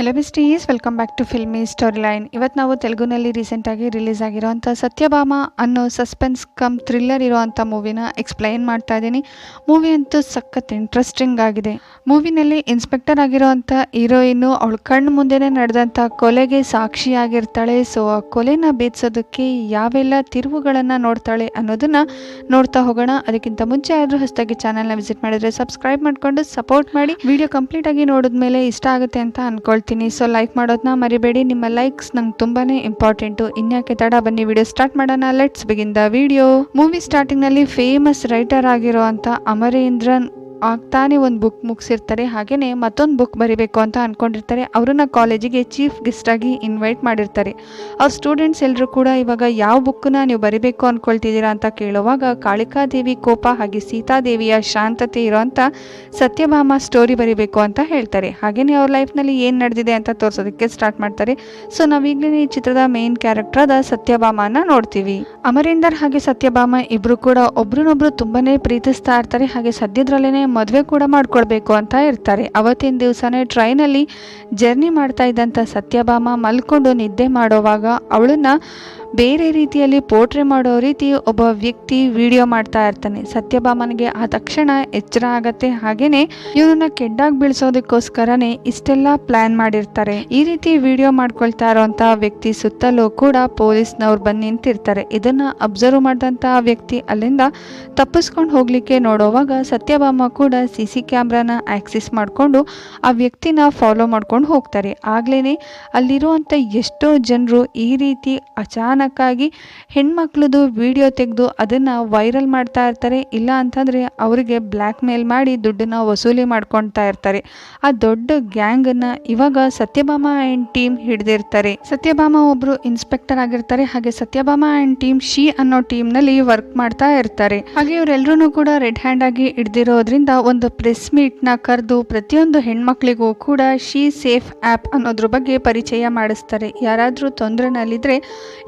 Hello ಮಿಸ್ಟೀಸ್ welcome back to filmy story line ಇವತ್ತು ನಾವು ತೆಲುಗುನಲ್ಲಿ ರೀಸೆಂಟಾಗಿ ರಿಲೀಸ್ ಆಗಿರೋಂಥ ಸತ್ಯಭಾಮ ಅನ್ನೋ ಸಸ್ಪೆನ್ಸ್ ಕಮ್ ಥ್ರಿಲ್ಲರ್ ಇರೋವಂಥ ಮೂವಿನ ಎಕ್ಸ್ಪ್ಲೈನ್ ಮಾಡ್ತಾ ಇದ್ದೀನಿ. ಮೂವಿ ಅಂತೂ ಸಖತ್ ಇಂಟ್ರೆಸ್ಟಿಂಗ್ ಆಗಿದೆ. ಮೂವಿನಲ್ಲಿ ಇನ್ಸ್ಪೆಕ್ಟರ್ ಆಗಿರೋವಂಥ ಹೀರೋಯಿನ್ನು ಅವಳ ಕಣ್ಣು ಮುಂದೆನೇ ನಡೆದಂಥ ಕೊಲೆಗೆ ಸಾಕ್ಷಿಯಾಗಿರ್ತಾಳೆ ಸೊ ಆ ಕೊಲೆನ ಬೇಯಿಸೋದಕ್ಕೆ ಯಾವೆಲ್ಲ ತಿರುವುಗಳನ್ನು ನೋಡ್ತಾಳೆ ಅನ್ನೋದನ್ನು ನೋಡ್ತಾ ಹೋಗೋಣ. ಅದಕ್ಕಿಂತ ಮುಂಚೆ ಆದರೂ ಹೊಸದಾಗಿ ಚಾನಲ್ನ ವಿಸಿಟ್ ಮಾಡಿದರೆ ಸಬ್ಸ್ಕ್ರೈಬ್ ಮಾಡಿಕೊಂಡು ಸಪೋರ್ಟ್ ಮಾಡಿ. ವಿಡಿಯೋ ಕಂಪ್ಲೀಟಾಗಿ ನೋಡಿದ್ಮೇಲೆ ಇಷ್ಟ ಆಗುತ್ತೆ ಅಂತ ಅನ್ಕೊಳ್ತೀನಿ ಸೊ ಲೈಕ್ ಮಾಡೋದನ್ನ ಮರಿಬೇಡಿ. ನಿಮ್ಮ ಲೈಕ್ಸ್ ನಂಗೆ ತುಂಬಾ ಇಂಪಾರ್ಟೆಂಟು ಇನ್ಯಾಕೆ ತಡ, ಬನ್ನಿ ವಿಡಿಯೋ ಸ್ಟಾರ್ಟ್ ಮಾಡೋಣ. Let's begin the video movie ಸ್ಟಾರ್ಟಿಂಗ್ನಲ್ಲಿ famous writer ಆಗಿರುವಂಥ ಅಮರೇಂದ್ರನ್ ಆಗ್ತಾನೆ ಒಂದು ಬುಕ್ ಮುಗಿಸಿರ್ತಾರೆ ಹಾಗೆಯೇ ಮತ್ತೊಂದು ಬುಕ್ ಬರಿಬೇಕು ಅಂತ ಅಂದ್ಕೊಂಡಿರ್ತಾರೆ ಅವ್ರನ್ನ ಕಾಲೇಜಿಗೆ ಚೀಫ್ ಗೆಸ್ಟಾಗಿ ಇನ್ವೈಟ್ ಮಾಡಿರ್ತಾರೆ. ಅವ್ರ ಸ್ಟೂಡೆಂಟ್ಸ್ ಎಲ್ಲರೂ ಕೂಡ ಇವಾಗ ಯಾವ ಬುಕ್ಕನ್ನ ನೀವು ಬರಿಬೇಕು ಅಂದ್ಕೊಳ್ತಿದ್ದೀರಾ ಅಂತ ಕೇಳುವಾಗ ಕಾಳಿಕಾದೇವಿ ಕೋಪ ಹಾಗೆ ಸೀತಾದೇವಿಯ ಶಾಂತತೆ ಇರೋಂಥ ಸತ್ಯಭಾಮ ಸ್ಟೋರಿ ಬರಿಬೇಕು ಅಂತ ಹೇಳ್ತಾರೆ. ಹಾಗೆಯೇ ಅವ್ರ ಲೈಫ್ನಲ್ಲಿ ಏನು ನಡೆದಿದೆ ಅಂತ ತೋರಿಸೋದಕ್ಕೆ ಸ್ಟಾರ್ಟ್ ಮಾಡ್ತಾರೆ. ಸೊ ನಾವೀಗಲೇ ಈ ಚಿತ್ರದ ಮೇನ್ ಕ್ಯಾರೆಕ್ಟರ್ ಆದ ಸತ್ಯಭಾಮನ ನೋಡ್ತೀವಿ. ಅಮರೀಂದರ್ ಹಾಗೆ ಸತ್ಯಭಾಮ ಇಬ್ಬರು ಕೂಡ ಒಬ್ರನ್ನೊಬ್ರು ತುಂಬಾನೇ ಪ್ರೀತಿಸ್ತಾ ಇರ್ತಾರೆ. ಹಾಗೆ ಸದ್ಯದ್ರಲ್ಲೇನೆ ಮದುವೆ ಕೂಡ ಮಾಡ್ಕೊಳ್ಬೇಕು ಅಂತ ಇರ್ತಾರೆ. ಅವತ್ತಿನ ದಿವಸನೇ ಟ್ರೈನಲ್ಲಿ ಜರ್ನಿ ಮಾಡ್ತಾ ಇದ್ದಂಥ ಸತ್ಯಭಾಮ ಮಲ್ಕೊಂಡು ನಿದ್ದೆ ಮಾಡೋವಾಗ ಅವಳನ್ನ ಬೇರೆ ರೀತಿಯಲ್ಲಿ ಪೋಟ್ರೆ ಮಾಡೋ ರೀತಿ ಒಬ್ಬ ವ್ಯಕ್ತಿ ವಿಡಿಯೋ ಮಾಡ್ತಾ ಇರ್ತಾನೆ. ಸತ್ಯಭಾಮನಿಗೆ ಆ ತಕ್ಷಣ ಎಚ್ಚರ ಆಗತ್ತೆ. ಹಾಗೇನೆ ಇವನನ್ನ ಕೆಡ್ಡಾಗಿ ಬೀಳ್ಸೋದಕ್ಕೋಸ್ಕರನೇ ಇಷ್ಟೆಲ್ಲ ಪ್ಲಾನ್ ಮಾಡಿರ್ತಾರೆ. ಈ ರೀತಿ ವಿಡಿಯೋ ಮಾಡ್ಕೊಳ್ತಾ ಇರೋಂತ ವ್ಯಕ್ತಿ ಸುತ್ತಲೂ ಕೂಡ ಪೊಲೀಸ್ನವ್ರು ಬಂದು ನಿಂತಿರ್ತಾರೆ. ಇದನ್ನ ಅಬ್ಸರ್ವ್ ಮಾಡಿದಂಥ ವ್ಯಕ್ತಿ ಅಲ್ಲಿಂದ ತಪ್ಪಿಸ್ಕೊಂಡು ಹೋಗ್ಲಿಕ್ಕೆ ನೋಡೋವಾಗ ಸತ್ಯಭಾಮ ಕೂಡ ಸಿ ಸಿ ಕ್ಯಾಮ್ರಾನ ಆಕ್ಸಿಸ್ ಮಾಡಿಕೊಂಡು ಆ ವ್ಯಕ್ತಿನ ಫಾಲೋ ಮಾಡ್ಕೊಂಡು ಹೋಗ್ತಾರೆ. ಆಗ್ಲೇ ಅಲ್ಲಿರುವಂಥ ಎಷ್ಟೋ ಜನರು ಈ ರೀತಿ ಅಚಾನಕ್ಕಾಗಿ ಹೆಣ್ಮಕ್ಳದು ವಿಡಿಯೋ ತೆಗೆದು ಅದನ್ನು ವೈರಲ್ ಮಾಡ್ತಾ ಇರ್ತಾರೆ. ಇಲ್ಲ ಅಂತಂದರೆ ಅವರಿಗೆ ಬ್ಲ್ಯಾಕ್ ಮೇಲ್ ಮಾಡಿ ದುಡ್ಡನ್ನ ವಸೂಲಿ ಮಾಡ್ಕೊಳ್ತಾ ಇರ್ತಾರೆ. ಆ ದೊಡ್ಡ ಗ್ಯಾಂಗನ್ನು ಇವಾಗ ಸತ್ಯಭಾಮ ಆ್ಯಂಡ್ ಟೀಮ್ ಹಿಡಿದಿರ್ತಾರೆ. ಸತ್ಯಭಾಮ ಒಬ್ಬರು ಇನ್ಸ್ಪೆಕ್ಟರ್ ಆಗಿರ್ತಾರೆ. ಹಾಗೆ ಸತ್ಯಭಾಮ ಆ್ಯಂಡ್ ಟೀಮ್ ಶಿ ಅನ್ನೋ ಟೀಮ್ನಲ್ಲಿ ವರ್ಕ್ ಮಾಡ್ತಾ ಇರ್ತಾರೆ. ಹಾಗೆ ಇವರೆಲ್ಲರೂ ಕೂಡ ರೆಡ್ ಹ್ಯಾಂಡ್ ಆಗಿ ಹಿಡ್ದಿರೋದ್ರಿಂದ ಒಂದು ಪ್ರೆಸ್ ಮೀಟ್ನ ಕರೆದು ಪ್ರತಿಯೊಂದು ಹೆಣ್ಮಕ್ಳಿಗೂ ಕೂಡ ಶಿ ಸೇಫ್ ಆ್ಯಪ್ ಅನ್ನೋದ್ರ ಬಗ್ಗೆ ಪರಿಚಯ ಮಾಡಿಸ್ತಾರೆ. ಯಾರಾದರೂ ತೊಂದರೆನಲ್ಲಿದ್ದರೆ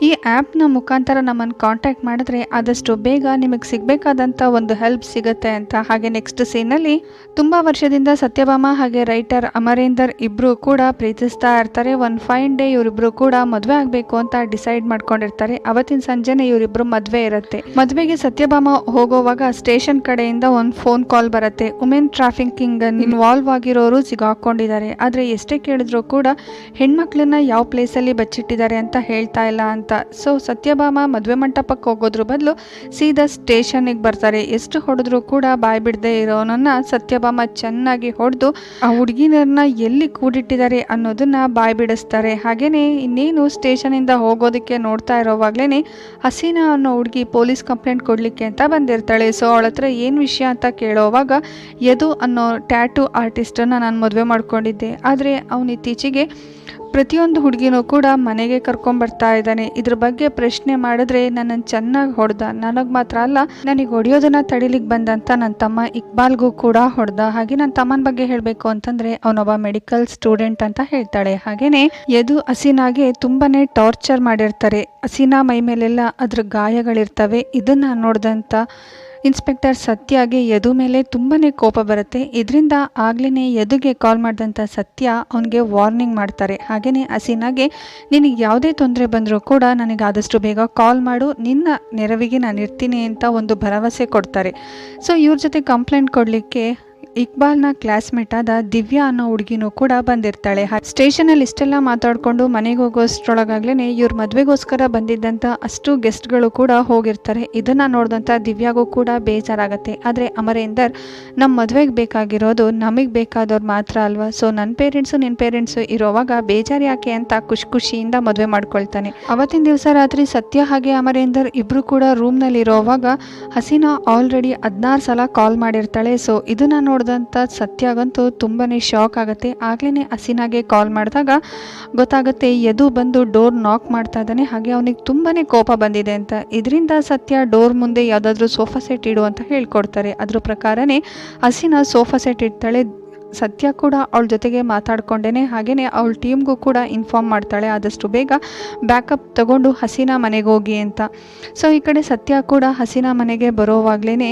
ಈ ಆ್ಯಪ್ನ ಮುಖಾಂತರ ನಮ್ಮನ್ನು ಕಾಂಟ್ಯಾಕ್ಟ್ ಮಾಡಿದ್ರೆ ಆದಷ್ಟು ಬೇಗ ನಿಮಗೆ ಸಿಗಬೇಕಾದಂಥ ಒಂದು ಹೆಲ್ಪ್ ಸಿಗುತ್ತೆ ಅಂತ. ಹಾಗೆ ನೆಕ್ಸ್ಟ್ ಸೀನಲ್ಲಿ ತುಂಬ ವರ್ಷದಿಂದ ಸತ್ಯಭಾಮ ಹಾಗೆ ರೈಟರ್ ಅಮರೇಂದರ್ ಇಬ್ಬರು ಕೂಡ ಪ್ರೀತಿಸ್ತಾ ಇರ್ತಾರೆ. ಒಂದು ಫೈನ್ ಡೇ ಇವರಿಬ್ರು ಕೂಡ ಮದುವೆ ಆಗಬೇಕು ಅಂತ ಡಿಸೈಡ್ ಮಾಡ್ಕೊಂಡಿರ್ತಾರೆ. ಅವತ್ತಿನ ಸಂಜೆನೆ ಇವರಿಬ್ರು ಮದುವೆ ಇರುತ್ತೆ. ಮದುವೆಗೆ ಸತ್ಯಭಾಮ ಹೋಗೋವಾಗ ಸ್ಟೇಷನ್ ಕಡೆಯಿಂದ ಒಂದು ಫೋನ್ ಕಾಲ್ ಬರುತ್ತೆ. ವುಮೆನ್ ಟ್ರಾಫಿಕಿಂಗ್ ಇನ್ವಾಲ್ವ್ ಆಗಿರೋರು ಸಿಗಾಕೊಂಡಿದ್ದಾರೆ. ಆದರೆ ಎಷ್ಟೇ ಕೇಳಿದ್ರು ಕೂಡ ಹೆಣ್ಮಕ್ಳನ್ನ ಯಾವ ಪ್ಲೇಸಲ್ಲಿ ಬಚ್ಚಿಟ್ಟಿದ್ದಾರೆ ಅಂತ ಹೇಳ್ತಾ ಇಲ್ಲ ಅಂತ ಸೊ ಸತ್ಯಭಾಮ ಮದುವೆ ಮಂಟಪಕ್ಕೆ ಹೋಗೋದ್ರ ಬದಲು ಸೀದಾ ಸ್ಟೇಷನಿಗೆ ಬರ್ತಾರೆ. ಎಷ್ಟು ಹೊಡೆದ್ರು ಕೂಡ ಬಾಯ್ ಬಿಡದೆ ಇರೋನನ್ನ ಸತ್ಯಭಾಮ ಚೆನ್ನಾಗಿ ಹೊಡೆದು ಆ ಹುಡುಗಿನರನ್ನ ಎಲ್ಲಿ ಕೂಡಿಟ್ಟಿದ್ದಾರೆ ಅನ್ನೋದನ್ನ ಬಾಯ್ ಬಿಡಿಸ್ತಾರೆ. ಹಾಗೇನೆ ಇನ್ನೇನು ಸ್ಟೇಷನಿಂದ ಹೋಗೋದಕ್ಕೆ ನೋಡ್ತಾ ಇರೋವಾಗ್ಲೇ ಹಸೀನಾ ಅನ್ನೋ ಹುಡುಗಿ ಪೊಲೀಸ್ ಕಂಪ್ಲೇಂಟ್ ಕೊಡಲಿಕ್ಕೆ ಅಂತ ಬಂದಿರ್ತಾಳೆ. ಸೊ ಅವಳ ಹತ್ರ ಏನು ವಿಷಯ ಅಂತ ಕೇಳೋವಾಗ ಯದು ಅನ್ನೋ ಟ್ಯಾಟೂ ಆರ್ಟಿಸ್ಟನ್ನು ನಾನು ಮದುವೆ ಮಾಡ್ಕೊಂಡಿದ್ದೆ. ಆದರೆ ಅವನು ಇತ್ತೀಚೆಗೆ ಪ್ರತಿಯೊಂದು ಹುಡುಗಿನೂ ಕೂಡ ಮನೆಗೆ ಕರ್ಕೊಂಬರ್ತಾ ಇದ್ದಾನೆ. ಇದ್ರ ಬಗ್ಗೆ ಪ್ರಶ್ನೆ ಮಾಡಿದ್ರೆ ನನ್ನನ್ನು ಚೆನ್ನಾಗಿ ಹೊಡೆದ. ನನಗೆ ಮಾತ್ರ ಅಲ್ಲ, ನನಗೆ ಹೊಡೆಯೋದನ್ನ ತಡಿಲಿಕ್ಕೆ ಬಂದಂತ ನನ್ನ ತಮ್ಮ ಇಕ್ಬಾಲ್ಗೂ ಕೂಡ ಹೊಡೆದ. ಹಾಗೆ ನನ್ನ ತಮ್ಮನ ಬಗ್ಗೆ ಹೇಳಬೇಕು ಅಂತಂದ್ರೆ ಅವನೊಬ್ಬ ಮೆಡಿಕಲ್ ಸ್ಟೂಡೆಂಟ್ ಅಂತ ಹೇಳ್ತಾಳೆ. ಹಾಗೇನೆ ಎದು ಹಸೀನಾಗೆ ತುಂಬಾನೇ ಟಾರ್ಚರ್ ಮಾಡಿರ್ತಾರೆ. ಹಸೀನಾ ಮೈ ಮೇಲೆಲ್ಲ ಅದ್ರ ಗಾಯಗಳಿರ್ತವೆ. ಇದನ್ನ ನೋಡಿದಂಥ ಇನ್ಸ್ಪೆಕ್ಟರ್ ಸತ್ಯಗೆ ಯದು ಮೇಲೆ ತುಂಬಾ ಕೋಪ ಬರುತ್ತೆ. ಇದರಿಂದ ಆಗ್ಲೇ ಯದುಗೆ ಕಾಲ್ ಮಾಡಿದಂಥ ಸತ್ಯ ಅವನಿಗೆ ವಾರ್ನಿಂಗ್ ಮಾಡ್ತಾರೆ. ಹಾಗೆಯೇ ಹಸೀನಾಗೆ ನಿನಗೆ ಯಾವುದೇ ತೊಂದರೆ ಬಂದರೂ ಕೂಡ ನನಗೆ ಆದಷ್ಟು ಬೇಗ ಕಾಲ್ ಮಾಡು. ನಿನ್ನ ನೆರವಿಗೆ ನಾನು ಇರ್ತೀನಿ ಅಂತ ಒಂದು ಭರವಸೆ ಕೊಡ್ತಾರೆ. ಸೊ ಇವ್ರ ಜೊತೆ ಕಂಪ್ಲೇಂಟ್ ಕೊಡಲಿಕ್ಕೆ ಇಕ್ಬಾಲ್ನ ಕ್ಲಾಸ್ಮೇಟ್ ಆದ ದಿವ್ಯಾ ಅನ್ನೋ ಹುಡುಗಿನೂ ಕೂಡ ಬಂದಿರ್ತಾಳೆ. ಸ್ಟೇಷನಲ್ಲಿ ಇಷ್ಟೆಲ್ಲ ಮಾತಾಡಿಕೊಂಡು ಮನೆಗೆ ಹೋಗೋಷ್ಟ್ರೊಳಗಾಗ್ಲೇ ಇವ್ರ ಮದುವೆಗೋಸ್ಕರ ಬಂದಿದ್ದಂಥ ಅಷ್ಟು ಗೆಸ್ಟ್ಗಳು ಕೂಡ ಹೋಗಿರ್ತಾರೆ. ಇದನ್ನು ನೋಡಿದಂಥ ದಿವ್ಯಾಗೂ ಕೂಡ ಬೇಜಾರಾಗತ್ತೆ. ಆದರೆ ಅಮರೇಂದರ್ ನಮ್ಮ ಮದುವೆಗೆ ಬೇಕಾಗಿರೋದು ನಮಗೆ ಬೇಕಾದವ್ರು ಮಾತ್ರ ಅಲ್ವಾ? ಸೊ ನನ್ನ ಪೇರೆಂಟ್ಸು ನಿನ್ನ ಪೇರೆಂಟ್ಸು ಇರೋವಾಗ ಬೇಜಾರು ಯಾಕೆ ಅಂತ ಖುಷಿ ಖುಷಿಯಿಂದ ಮದುವೆ ಮಾಡ್ಕೊಳ್ತಾನೆ. ಅವತ್ತಿನ ದಿವಸ ರಾತ್ರಿ ಸತ್ಯ ಹಾಗೆ ಅಮರೇಂದರ್ ಇಬ್ಬರು ಕೂಡ ರೂಮ್ನಲ್ಲಿ ಇರೋವಾಗ ಹಸೀನಾ ಆಲ್ರೆಡಿ ಹದಿನಾರು ಸಲ ಕಾಲ್ ಮಾಡಿರ್ತಾಳೆ. ಸೊ, ಇದನ್ನ ನೋಡಿ ನೋಡಿದಂಥ ಸತ್ಯಾಗಂತೂ ತುಂಬಾ ಶಾಕ್ ಆಗುತ್ತೆ. ಆಗಲೇ ಹಸಿನಾಗೆ ಕಾಲ್ ಮಾಡಿದಾಗ ಗೊತ್ತಾಗುತ್ತೆ ಎದು ಬಂದು ಡೋರ್ ನಾಕ್ ಮಾಡ್ತಾ ಇದ್ದಾನೆ. ಹಾಗೆ ಅವನಿಗೆ ತುಂಬಾ ಕೋಪ ಬಂದಿದೆ ಅಂತ. ಇದರಿಂದ ಸತ್ಯ ಡೋರ್ ಮುಂದೆ ಯಾವುದಾದ್ರೂ ಸೋಫಾ ಸೆಟ್ ಇಡು ಅಂತ ಹೇಳ್ಕೊಡ್ತಾರೆ. ಅದ್ರ ಪ್ರಕಾರನೇ ಹಸಿನ ಸೋಫಾ ಸೆಟ್ ಇಡ್ತಾಳೆ. ಸತ್ಯ ಕೂಡ ಅವಳ ಜೊತೆಗೆ ಮಾತಾಡ್ಕೊಂಡೇ ಹಾಗೆಯೇ ಅವಳ ಟೀಮ್ಗೂ ಕೂಡ ಇನ್ಫಾರ್ಮ್ ಮಾಡ್ತಾಳೆ. ಆದಷ್ಟು ಬೇಗ ಬ್ಯಾಕಪ್ ತಗೊಂಡು ಹಸೀನಾ ಮನೆಗೆ ಹೋಗಿ ಅಂತ. ಸೊ ಈ ಕಡೆ ಸತ್ಯ ಕೂಡ ಹಸೀನಾ ಮನೆಗೆ ಬರೋವಾಗ್ಲೇ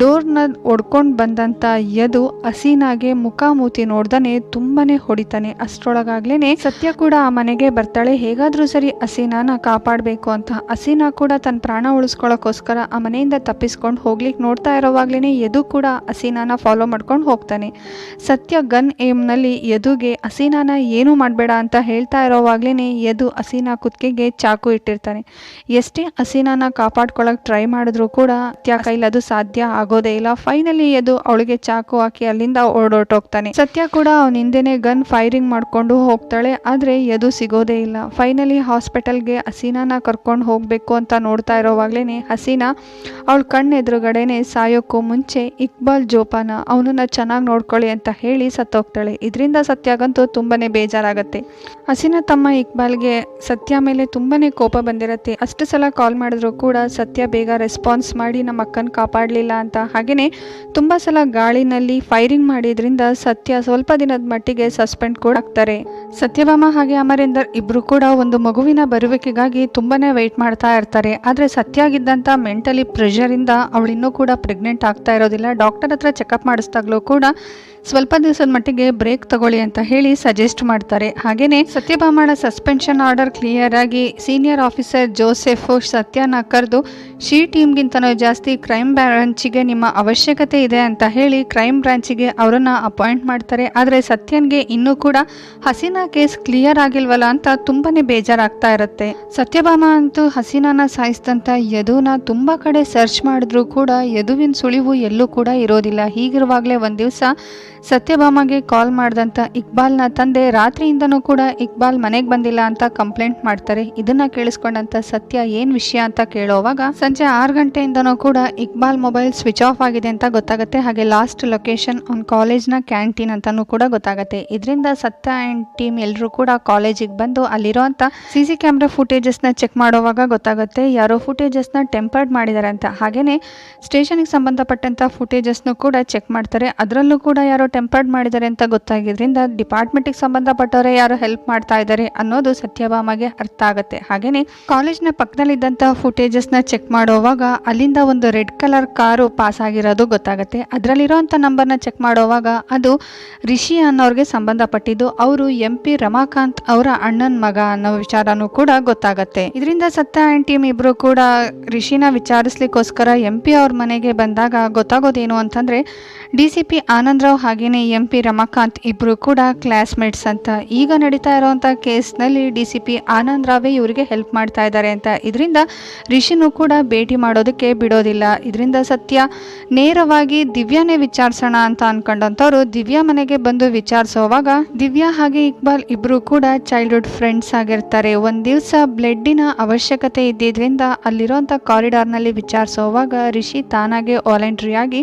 ಡೋರ್ನ ಒಡ್ಕೊಂಡು ಬಂದಂಥ ಯದು ಹಸೀನಾಗೆ ಮುಖ ಮೂತಿ ನೋಡ್ದಾನೆ ತುಂಬಾ ಹೊಡಿತಾನೆ. ಅಷ್ಟರೊಳಗಾಗ್ಲೇ ಸತ್ಯ ಕೂಡ ಆ ಮನೆಗೆ ಬರ್ತಾಳೆ. ಹೇಗಾದರೂ ಸರಿ ಹಸೀನಾನ ಕಾಪಾಡಬೇಕು ಅಂತ. ಹಸೀನಾ ಕೂಡ ತನ್ನ ಪ್ರಾಣ ಉಳಿಸ್ಕೊಳ್ಳೋಕ್ಕೋಸ್ಕರ ಆ ಮನೆಯಿಂದ ತಪ್ಪಿಸ್ಕೊಂಡು ಹೋಗ್ಲಿಕ್ಕೆ ನೋಡ್ತಾ ಇರೋವಾಗ್ಲೇ ಯದು ಕೂಡ ಹಸೀನಾನ ಫಾಲೋ ಮಾಡ್ಕೊಂಡು ಹೋಗ್ತಾನೆ. ಗನ್ ಏಮ್ನಲ್ಲಿ ಯದುಗೆ ಹಸೀನಾನ ಏನೂ ಮಾಡಬೇಡ ಅಂತ ಹೇಳ್ತಾ ಇರೋವಾಗ್ಲೇ ಯದು ಹಸೀನಾ ಕುತ್ತಿಗೆಗೆ ಚಾಕು ಇಟ್ಟಿರ್ತಾನೆ. ಎಷ್ಟೇ ಹಸೀನಾನ ಕಾಪಾಡ್ಕೊಳಕ್ ಟ್ರೈ ಮಾಡಿದ್ರು ಕೂಡ ಸತ್ಯ ಕೈಲಿ ಅದು ಸಾಧ್ಯ ಆಗೋದೇ ಇಲ್ಲ. ಫೈನಲಿ ಯದು ಅವಳಿಗೆ ಚಾಕು ಹಾಕಿ ಅಲ್ಲಿಂದ ಓಡೋಟೋಗ್ತಾನೆ. ಸತ್ಯ ಕೂಡ ಅವನ ಹಿಂದೆನೆ ಗನ್ ಫೈರಿಂಗ್ ಮಾಡ್ಕೊಂಡು ಹೋಗ್ತಾಳೆ. ಆದ್ರೆ ಯದು ಸಿಗೋದೇ ಇಲ್ಲ. ಫೈನಲಿ ಹಾಸ್ಪಿಟಲ್ಗೆ ಹಸೀನಾನ ಕರ್ಕೊಂಡು ಹೋಗ್ಬೇಕು ಅಂತ ನೋಡ್ತಾ ಇರೋವಾಗ್ಲೇ ಹಸೀನಾ ಅವಳ ಕಣ್ಣೆದುರುಗಡೆನೆ ಸಾಯೋಕ್ಕೂ ಮುಂಚೆ ಇಕ್ಬಾಲ್ ಜೋಪಾನ ಅವನನ್ನ ಚೆನ್ನಾಗಿ ನೋಡ್ಕೊಳ್ಳಿ ಅಂತ ಹೇಳಿ ಸತ್ತೋಗ್ತಾಳೆ. ಇದರಿಂದ ಸತ್ಯಾಗಂತೂ ತುಂಬಾನೇ ಬೇಜಾರಾಗತ್ತೆ. ಹಸಿನ ತಮ್ಮ ಇಕ್ಬಾಲ್ಗೆ ಸತ್ಯ ಮೇಲೆ ತುಂಬಾನೇ ಕೋಪ ಬಂದಿರತ್ತೆ. ಅಷ್ಟು ಸಲ ಕಾಲ್ ಮಾಡಿದ್ರು ಕೂಡ ಸತ್ಯ ಬೇಗ ರೆಸ್ಪಾನ್ಸ್ ಮಾಡಿ ನಮ್ಮ ಅಕ್ಕನ ಕಾಪಾಡಲಿಲ್ಲ ಅಂತ. ಹಾಗೆಯೇ ತುಂಬ ಸಲ ಗಾಳಿನಲ್ಲಿ ಫೈರಿಂಗ್ ಮಾಡಿದ್ರಿಂದ ಸತ್ಯ ಸ್ವಲ್ಪ ದಿನದ ಮಟ್ಟಿಗೆ ಸಸ್ಪೆಂಡ್ ಕೂಡ ಆಗ್ತಾರೆ. ಸತ್ಯಭಾಮ ಹಾಗೆ ಅಮರೇಂದರ್ ಇಬ್ಬರು ಕೂಡ ಒಂದು ಮಗುವಿನ ಬರುವಿಕೆಗಾಗಿ ತುಂಬಾನೇ ವೆಯ್ಟ್ ಮಾಡ್ತಾ ಇರ್ತಾರೆ. ಆದರೆ ಸತ್ಯಾಗಿದ್ದಂಥ ಮೆಂಟಲಿ ಪ್ರೆಷರಿಂದ ಅವಳಿನ್ನೂ ಕೂಡ ಪ್ರೆಗ್ನೆಂಟ್ ಆಗ್ತಾ ಇರೋದಿಲ್ಲ. ಡಾಕ್ಟರ್ ಹತ್ರ ಚೆಕಪ್ ಮಾಡಿಸ್ದಾಗಲೂ ಕೂಡ ಸ್ವಲ್ಪ ದಿವಸದ ಮಟ್ಟಿಗೆ ಬ್ರೇಕ್ ತಗೊಳ್ಳಿ ಅಂತ ಹೇಳಿ ಸಜೆಸ್ಟ್ ಮಾಡ್ತಾರೆ. ಹಾಗೇನೆ ಸತ್ಯಭಾಮಣ ಸಸ್ಪೆನ್ಷನ್ ಆರ್ಡರ್ ಕ್ಲಿಯರ್ ಆಗಿ ಸೀನಿಯರ್ ಆಫೀಸರ್ ಜೋಸೆಫ್ ಸತ್ಯನ ಕರೆದು ಶಿ ಟೀಮ್ಗಿಂತನೂ ಜಾಸ್ತಿ ಕ್ರೈಮ್ ಬ್ರಾಂಚಿಗೆ ನಿಮ್ಮ ಅವಶ್ಯಕತೆ ಇದೆ ಅಂತ ಹೇಳಿ ಕ್ರೈಮ್ ಬ್ರಾಂಚಿಗೆ ಅವರನ್ನ ಅಪಾಯಿಂಟ್ ಮಾಡ್ತಾರೆ. ಆದರೆ ಸತ್ಯನ್ಗೆ ಇನ್ನೂ ಕೂಡ ಹಸೀನಾ ಕೇಸ್ ಕ್ಲಿಯರ್ ಆಗಿಲ್ವಲ್ಲ ಅಂತ ತುಂಬಾನೇ ಬೇಜಾರಾಗ್ತಾ ಇರುತ್ತೆ. ಸತ್ಯಭಾಮ ಅಂತೂ ಹಸೀನಾನ ಸಾಯಿಸಿದಂಥ ಯದುನ ತುಂಬಾ ಕಡೆ ಸರ್ಚ್ ಮಾಡಿದ್ರು ಕೂಡ ಯದುವಿನ ಸುಳಿವು ಎಲ್ಲೂ ಕೂಡ ಇರೋದಿಲ್ಲ. ಹೀಗಿರುವಾಗಲೇ ಒಂದು ದಿವಸ ಸತ್ಯಭಾಮಗೆ ಕಾಲ್ ಮಾಡಿದಂಥ ಇಕ್ಬಾಲ್ನ ತಂದೆ ರಾತ್ರಿಯಿಂದನೂ ಕೂಡ ಇಕ್ಬಾಲ್ ಮನೆಗೆ ಬಂದಿಲ್ಲ ಅಂತ ಕಂಪ್ಲೇಂಟ್ ಮಾಡ್ತಾರೆ. ಇದನ್ನ ಕೇಳಿಸ್ಕೊಂಡಂತ ಸತ್ಯ ಏನ್ ವಿಷಯ ಅಂತ ಕೇಳೋವಾಗ ಸಂಜೆ ಆರು ಗಂಟೆಯಿಂದನೂ ಕೂಡ ಇಕ್ಬಾಲ್ ಮೊಬೈಲ್ ಸ್ವಿಚ್ ಆಫ್ ಆಗಿದೆ ಅಂತ ಗೊತ್ತಾಗುತ್ತೆ. ಹಾಗೆ ಲಾಸ್ಟ್ ಲೊಕೇಶನ್ ಆನ್ ಕಾಲೇಜ್ನ ಕ್ಯಾಂಟೀನ್ ಅಂತಾನೂ ಕೂಡ ಗೊತ್ತಾಗುತ್ತೆ. ಇದರಿಂದ ಸತ್ಯ ಆ್ಯಂಡ್ ಟೀಮ್ ಎಲ್ಲರೂ ಕೂಡ ಕಾಲೇಜಿಗೆ ಬಂದು ಅಲ್ಲಿರೋಂಥ ಸಿ ಸಿ ಕ್ಯಾಮ್ರಾ ಫುಟೇಜಸ್ನ ಚೆಕ್ ಮಾಡೋವಾಗ ಗೊತ್ತಾಗುತ್ತೆ. ಯಾರೋ ಫುಟೇಜಸ್ನ ಟೆಂಪರ್ಡ್ ಮಾಡಿದ್ದಾರೆ ಅಂತ. ಹಾಗೆಯೇ ಸ್ಟೇಷನ್ಗೆ ಸಂಬಂಧಪಟ್ಟಂಥ ಫುಟೇಜಸ್ನು ಕೂಡ ಚೆಕ್ ಮಾಡ್ತಾರೆ. ಅದರಲ್ಲೂ ಕೂಡ ಯಾರೋ ಟೆಂಪರ್ಡ್ ಮಾಡಿದ್ದಾರೆ ಅಂತ ಗೊತ್ತಾಗಿದ್ರಿಂದ ಡಿಪಾರ್ಟ್ಮೆಂಟಿಗೆ ಸಂಬಂಧಪಟ್ಟವರೇ ಯಾರು ಹೆಲ್ಪ್ ಮಾಡ್ತಾ ಇದ್ದಾರೆ ಅನ್ನೋದು ಸತ್ಯಭಾಮಗೆ ಅರ್ಥ ಆಗುತ್ತೆ. ಹಾಗೆಯೇ ಕಾಲೇಜ್ನ ಪಕ್ಕದಲ್ಲಿದ್ದಂಥ ಫುಟೇಜಸ್ನ ಚೆಕ್ ಮಾಡೋವಾಗ ಅಲ್ಲಿಂದ ಒಂದು ರೆಡ್ ಕಲರ್ ಕಾರು ಪಾಸ್ ಆಗಿರೋದು ಗೊತ್ತಾಗುತ್ತೆ. ಅದರಲ್ಲಿರೋಂಥ ನಂಬರ್ನ ಚೆಕ್ ಮಾಡೋವಾಗ ಅದು ರಿಷಿ ಅನ್ನೋರಿಗೆ ಸಂಬಂಧಪಟ್ಟಿದ್ದು, ಅವರು ಎಂ ಪಿ ರಮಾಕಾಂತ್ ಅವರ ಅಣ್ಣನ ಮಗ ಅನ್ನೋ ವಿಚಾರನೂ ಕೂಡ ಗೊತ್ತಾಗುತ್ತೆ. ಇದರಿಂದ ಸತ್ಯ ಆ್ಯಂಡ್ ಟೀಮ್ ಇಬ್ರು ಕೂಡ ರಿಷಿನ ವಿಚಾರಿಸ್ಲಿಕ್ಕೋಸ್ಕರ ಎಂ ಪಿ ಅವ್ರ ಮನೆಗೆ ಬಂದಾಗ ಗೊತ್ತಾಗೋದೇನು ಅಂತಂದ್ರೆ ಡಿ ಸಿ ಪಿ ಹಾಗೇನೆ ಎಂ ಪಿ ರಮಾಕಾಂತ್ ಇಬ್ಬರು ಕೂಡ ಕ್ಲಾಸ್ಮೇಟ್ಸ್ ಅಂತ. ಈಗ ನಡೀತಾ ಇರೋವಂಥ ಕೇಸ್ನಲ್ಲಿ ಡಿ ಸಿ ಪಿ ರಾವೆ ಇವರಿಗೆ ಹೆಲ್ಪ್ ಮಾಡ್ತಾ ಇದ್ದಾರೆ ಅಂತ. ಇದರಿಂದ ರಿಷಿನೂ ಕೂಡ ಭೇಟಿ ಮಾಡೋದಕ್ಕೆ ಬಿಡೋದಿಲ್ಲ. ಇದರಿಂದ ಸತ್ಯ, ನೇರವಾಗಿ ದಿವ್ಯಾನೇ ವಿಚಾರಿಸೋಣ ಅಂತ ಅನ್ಕೊಂಡಂಥವ್ರು ದಿವ್ಯಾ ಮನೆಗೆ ಬಂದು ವಿಚಾರಿಸೋವಾಗ ದಿವ್ಯಾ ಹಾಗೆ ಇಕ್ಬಾಲ್ ಇಬ್ಬರು ಕೂಡ ಚೈಲ್ಡ್ಹುಡ್ ಫ್ರೆಂಡ್ಸ್ ಆಗಿರ್ತಾರೆ. ಒಂದು ದಿವಸ ಬ್ಲಡ್ಡಿನ ಅವಶ್ಯಕತೆ ಇದ್ದಿದ್ದರಿಂದ ಅಲ್ಲಿರೋಂಥ ಕಾರಿಡಾರ್ನಲ್ಲಿ ವಿಚಾರಿಸೋವಾಗ ರಿಷಿ ತಾನಾಗೆ ವಾಲಂಟ್ರಿಯಾಗಿ